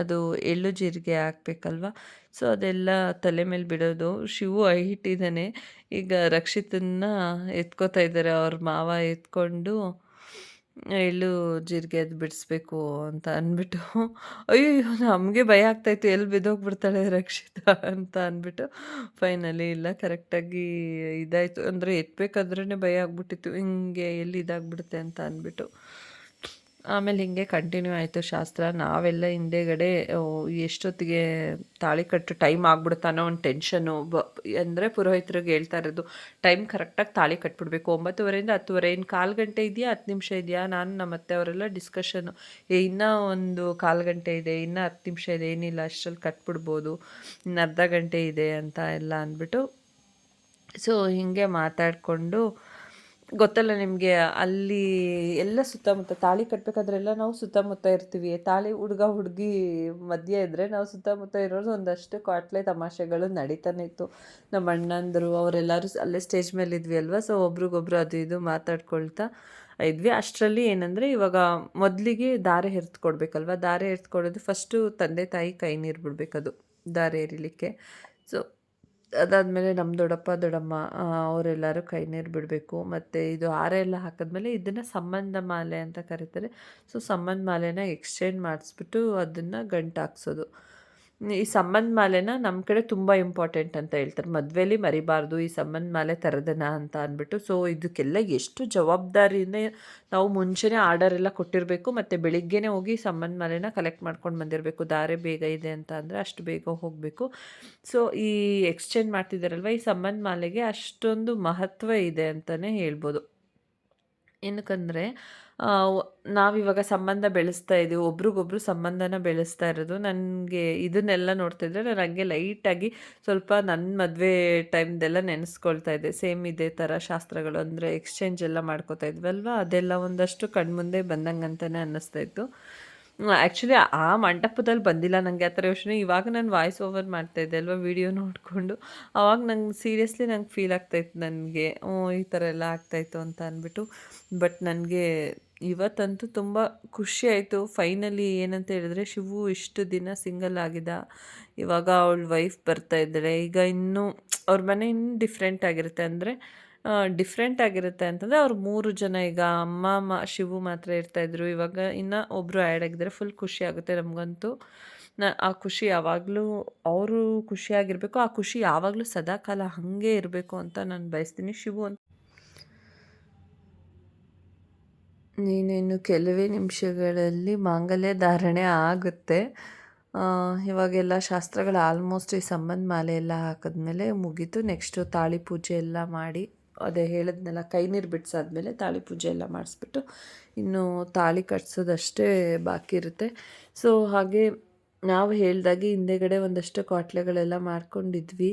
ಅದು ಎಳ್ಳು ಜೀರಿಗೆ ಹಾಕ್ಬೇಕಲ್ವ? ಸೊ ಅದೆಲ್ಲ ತಲೆ ಮೇಲೆ ಬಿಡೋದು. ಶಿವು ಐಟಿದ್ದಾನೆ ಈಗ ರಕ್ಷಿತನ್ನ ಎತ್ಕೋತಾ ಇದ್ದಾರೆ. ಅವ್ರ ಮಾವ ಎತ್ಕೊಂಡು ಎಳ್ಳು ಜೀರಿಗೆ ಅದು ಬಿಡಿಸ್ಬೇಕು ಅಂತ ಅಂದ್ಬಿಟ್ಟು ಅಯ್ಯೋ ನಮಗೆ ಭಯ ಆಗ್ತಾಯಿತ್ತು. ಎಲ್ಲಿ ಬಿದ್ದೋಗ್ಬಿಡ್ತಾಳೆ ರಕ್ಷಿತ ಅಂತ ಅಂದ್ಬಿಟ್ಟು ಫೈನಲಿ ಇಲ್ಲ ಕರೆಕ್ಟಾಗಿ ಇದಾಯಿತು. ಅಂದರೆ ಎತ್ಬೇಕಾದ್ರೇ ಭಯ ಆಗ್ಬಿಟ್ಟಿತ್ತು. ಹಿಂಗೆ ಎಲ್ಲಿ ಇದಾಗ್ಬಿಡುತ್ತೆ ಅಂತ ಅಂದ್ಬಿಟ್ಟು ಆಮೇಲೆ ಹಿಂಗೆ ಕಂಟಿನ್ಯೂ ಆಯಿತು ಶಾಸ್ತ್ರ. ನಾವೆಲ್ಲ ಹಿಂದೆಗಡೆ ಎಷ್ಟೊತ್ತಿಗೆ ತಾಳಿ ಕಟ್ಟು ಟೈಮ್ ಆಗ್ಬಿಡ್ತಾನೋ ಒಂದು ಟೆನ್ಷನು ಬ, ಅಂದರೆ ಪುರೋಹಿತರಿಗೆ ಹೇಳ್ತಾ ಇರೋದು ಟೈಮ್ ಕರೆಕ್ಟಾಗಿ ತಾಳಿ ಕಟ್ಬಿಡ್ಬೇಕು. ಒಂಬತ್ತುವರೆಯಿಂದ ಹತ್ತುವರೆ ಇನ್ನು ಕಾಲು ಗಂಟೆ ಇದೆಯಾ, ಹತ್ತು ನಿಮಿಷ ಇದೆಯಾ? ನಾನು ನಮ್ಮ ಅತ್ತೆ ಅವರೆಲ್ಲ ಡಿಸ್ಕಷನ್ನು ಏ, ಇನ್ನೂ ಒಂದು ಕಾಲು ಗಂಟೆ ಇದೆ, ಇನ್ನೂ ಹತ್ತು ನಿಮಿಷ ಇದೆ, ಏನಿಲ್ಲ, ಅಷ್ಟರಲ್ಲಿ ಕಟ್ಬಿಡ್ಬೋದು. ಇನ್ನು ಅರ್ಧ ಗಂಟೆ ಇದೆ ಅಂತ ಎಲ್ಲ ಅಂದ್ಬಿಟ್ಟು, ಸೊ, ಹೀಗೆ ಮಾತಾಡಿಕೊಂಡು ಗೊತ್ತಲ್ಲ ನಿಮಗೆ, ಅಲ್ಲಿ ಎಲ್ಲ ಸುತ್ತಮುತ್ತ ತಾಳಿ ಕಟ್ಟಬೇಕಾದ್ರೆಲ್ಲ ನಾವು ಸುತ್ತಮುತ್ತ ಇರ್ತೀವಿ. ತಾಳಿ ಹುಡುಗ ಹುಡುಗಿ ಮಧ್ಯೆ ಇದ್ದರೆ ನಾವು ಸುತ್ತಮುತ್ತ ಇರೋದು ಒಂದಷ್ಟು ಕಾಟ್ಲೆ ತಮಾಷೆಗಳು ನಡೀತಾನೆ ಇತ್ತು. ನಮ್ಮ ಅಣ್ಣಂದರು, ಅವರೆಲ್ಲರೂ ಅಲ್ಲೇ ಸ್ಟೇಜ್ ಮೇಲೆ ಇದ್ವಿ ಅಲ್ವಾ? ಸೊ ಒಬ್ರಿಗೊಬ್ರು ಅದು ಇದು ಮಾತಾಡ್ಕೊಳ್ತಾ ಇದ್ವಿ. ಅಷ್ಟರಲ್ಲಿ ಏನಂದರೆ ಇವಾಗ ಮೊದಲಿಗೆ ದಾರೆ ಹೆರ್ತು ಕೊಡಬೇಕಲ್ವ? ದಾರೆ ಹೆರ್ತು ಕೊಡೋದು ಫಸ್ಟು ತಂದೆ ತಾಯಿ ಕೈ ನೀರು ಬಿಡಬೇಕದು, ದಾರೆ ಎರಿಲಿಕ್ಕೆ. ಸೊ ಅದಾದಮೇಲೆ ನಮ್ಮ ದೊಡ್ಡಪ್ಪ, ದೊಡ್ಡಮ್ಮ ಅವರೆಲ್ಲರೂ ಕೈ ನೀರು ಬಿಡಬೇಕು. ಮತ್ತು ಇದು ಹಾರ ಎಲ್ಲ ಹಾಕಿದ್ಮೇಲೆ ಇದನ್ನು ಸಂಬಂಧ ಮಾಲೆ ಅಂತ ಕರೀತಾರೆ. ಸೊ ಸಂಬಂಧ ಮಾಲೆನ ಎಕ್ಸ್ಚೇಂಜ್ ಮಾಡಿಸ್ಬಿಟ್ಟು ಅದನ್ನು ಗಂಟು ಹಾಕ್ಸೋದು ಈ ಸಂಬಂಧ ಮಾಲೆನ ನಮ್ಮ ಕಡೆ ತುಂಬ ಇಂಪಾರ್ಟೆಂಟ್ ಅಂತ ಹೇಳ್ತಾರೆ. ಮದುವೆಲಿ ಮರಿಬಾರ್ದು, ಈ ಸಂಬಂಧ ಮಾಲೆ ತರದನ ಅಂತ ಅಂದ್ಬಿಟ್ಟು ಸೊ ಇದಕ್ಕೆಲ್ಲ ಎಷ್ಟು ಜವಾಬ್ದಾರಿಯಿಂದ ನಾವು ಮುಂಚೆನೇ ಆರ್ಡರ್ ಎಲ್ಲ ಕೊಟ್ಟಿರಬೇಕು, ಮತ್ತು ಬೆಳಿಗ್ಗೆನೇ ಹೋಗಿ ಸಂಬಂಧ ಮಾಲೆನ ಕಲೆಕ್ಟ್ ಮಾಡ್ಕೊಂಡು ಬಂದಿರಬೇಕು. ದಾರೆ ಬೇಗ ಇದೆ ಅಂತ ಅಂದರೆ ಅಷ್ಟು ಬೇಗ ಹೋಗಬೇಕು. ಸೊ ಈ ಎಕ್ಸ್ಚೇಂಜ್ ಮಾಡ್ತಿದ್ದಾರಲ್ವ ಈ ಸಂಬಂಧ ಮಾಲೆಗೆ ಅಷ್ಟೊಂದು ಮಹತ್ವ ಇದೆ ಅಂತಲೇ ಹೇಳ್ಬೋದು. ಏನಕ್ಕಂದರೆ ನಾವಿವಾಗ ಸಂಬಂಧ ಬೆಳೆಸ್ತಾ ಇದ್ದೀವಿ ಒಬ್ರಿಗೊಬ್ರು ಸಂಬಂಧನ ಬೆಳೆಸ್ತಾ ಇರೋದು. ನನಗೆ ಇದನ್ನೆಲ್ಲ ನೋಡ್ತಾ ಇದ್ದರೆ ನಾನು ಹಂಗೆ ಲೈಟಾಗಿ ಸ್ವಲ್ಪ ನನ್ನ ಮದುವೆ ಟೈಮ್ದೆಲ್ಲ ನೆನೆಸ್ಕೊಳ್ತಾ ಇದ್ದೆ. ಸೇಮ್ ಇದೇ ಥರ ಶಾಸ್ತ್ರಗಳು ಅಂದರೆ ಎಕ್ಸ್ಚೇಂಜ್ ಎಲ್ಲ ಮಾಡ್ಕೋತಾ ಇದ್ವಲ್ವ ಅದೆಲ್ಲ ಒಂದಷ್ಟು ಕಣ್ಮುಂದೆ ಬಂದಂಗೆ ಅಂತಲೇ ಅನ್ನಿಸ್ತಾ ಇತ್ತು. ಆ್ಯಕ್ಚುಲಿ ಆ ಮಂಟಪದಲ್ಲಿ ಬಂದಿಲ್ಲ ನನಗೆ ಆ ಥರ ಯೋಚನೆ. ಇವಾಗ ನಾನು ವಾಯ್ಸ್ ಓವರ್ ಮಾಡ್ತಾಯಿದ್ದೆ ಅಲ್ವಾ ವಿಡಿಯೋ ನೋಡಿಕೊಂಡು. ಆವಾಗ ನಂಗೆ ಸೀರಿಯಸ್ಲಿ ನಂಗೆ ಫೀಲ್ ಆಗ್ತಾಯಿತ್ತು ನನಗೆ. ಈ ಥರ ಎಲ್ಲ ಆಗ್ತಾಯಿತ್ತು ಅಂತ ಅಂದ್ಬಿಟ್ಟು ಬಟ್ ನನಗೆ ಇವತ್ತಂತೂ ತುಂಬ ಖುಷಿ ಆಯಿತು. ಫೈನಲಿ ಏನಂತ ಹೇಳಿದ್ರೆ, ಶಿವು ಇಷ್ಟು ದಿನ ಸಿಂಗಲ್ ಆಗಿದ್ದ. ಇವಾಗ ಅವಳ ವೈಫ್ ಬರ್ತಾ ಇದ್ದಾಳೆ ಈಗ ಇನ್ನೂ ಅವ್ರ ಮನೆ ಇನ್ನೂ ಡಿಫ್ರೆಂಟ್ ಆಗಿರುತ್ತೆ. ಅಂದರೆ ಡಿಫ್ರೆಂಟ್ ಆಗಿರುತ್ತೆ ಅಂತಂದರೆ, ಅವ್ರು ಮೂರು ಜನ ಈಗ ಅಮ್ಮ, ಮ, ಶಿವು ಮಾತ್ರ ಇರ್ತಾಯಿದ್ರು ಇವಾಗ ಇನ್ನು ಒಬ್ಬರು ಆ್ಯಡ್ ಆಗಿದ್ದಾರೆ. ಫುಲ್ ಖುಷಿ ಆಗುತ್ತೆ ನಮಗಂತೂ. ನ, ಆ ಖುಷಿ ಯಾವಾಗಲೂ ಅವರು ಖುಷಿಯಾಗಿರಬೇಕು. ಆ ಖುಷಿ ಯಾವಾಗಲೂ ಸದಾಕಾಲ ಹಾಗೆ ಇರಬೇಕು ಅಂತ ನಾನು ಬಯಸ್ತೀನಿ. ಶಿವು ಅಂತ ನೀನಿನ್ನು ಕೆಲವೇ ನಿಮಿಷಗಳಲ್ಲಿ ಮಾಂಗಲ್ಯ ಧಾರಣೆ ಆಗುತ್ತೆ. ಇವಾಗೆಲ್ಲ ಶಾಸ್ತ್ರಗಳು ಆಲ್ಮೋಸ್ಟ್ ಈ ಸಂಬಂಧ ಮಾಲೆ ಎಲ್ಲ ಹಾಕಿದ್ಮೇಲೆ ಮುಗೀತು. ನೆಕ್ಸ್ಟು ತಾಳಿ ಪೂಜೆ ಎಲ್ಲ ಮಾಡಿ, ಅದೇ ಹೇಳಿದ್ನೆಲ್ಲ, ಕೈ ನೀರು ಬಿಡ್ಸಾದ್ಮೇಲೆ ತಾಳಿ ಪೂಜೆ ಎಲ್ಲ ಮಾಡಿಸ್ಬಿಟ್ಟು ಇನ್ನು ತಾಳಿ ಕಟ್ಸೋದಷ್ಟೇ ಬಾಕಿ ಇರುತ್ತೆ. ಸೊ ಹಾಗೆ ನಾವು ಹೇಳ್ದಾಗೆ ಹಿಂದೆಗಡೆ ಒಂದಷ್ಟು ಕ್ವಾಟ್ಲೆಗಳೆಲ್ಲ ಮಾಡ್ಕೊಂಡಿದ್ವಿ.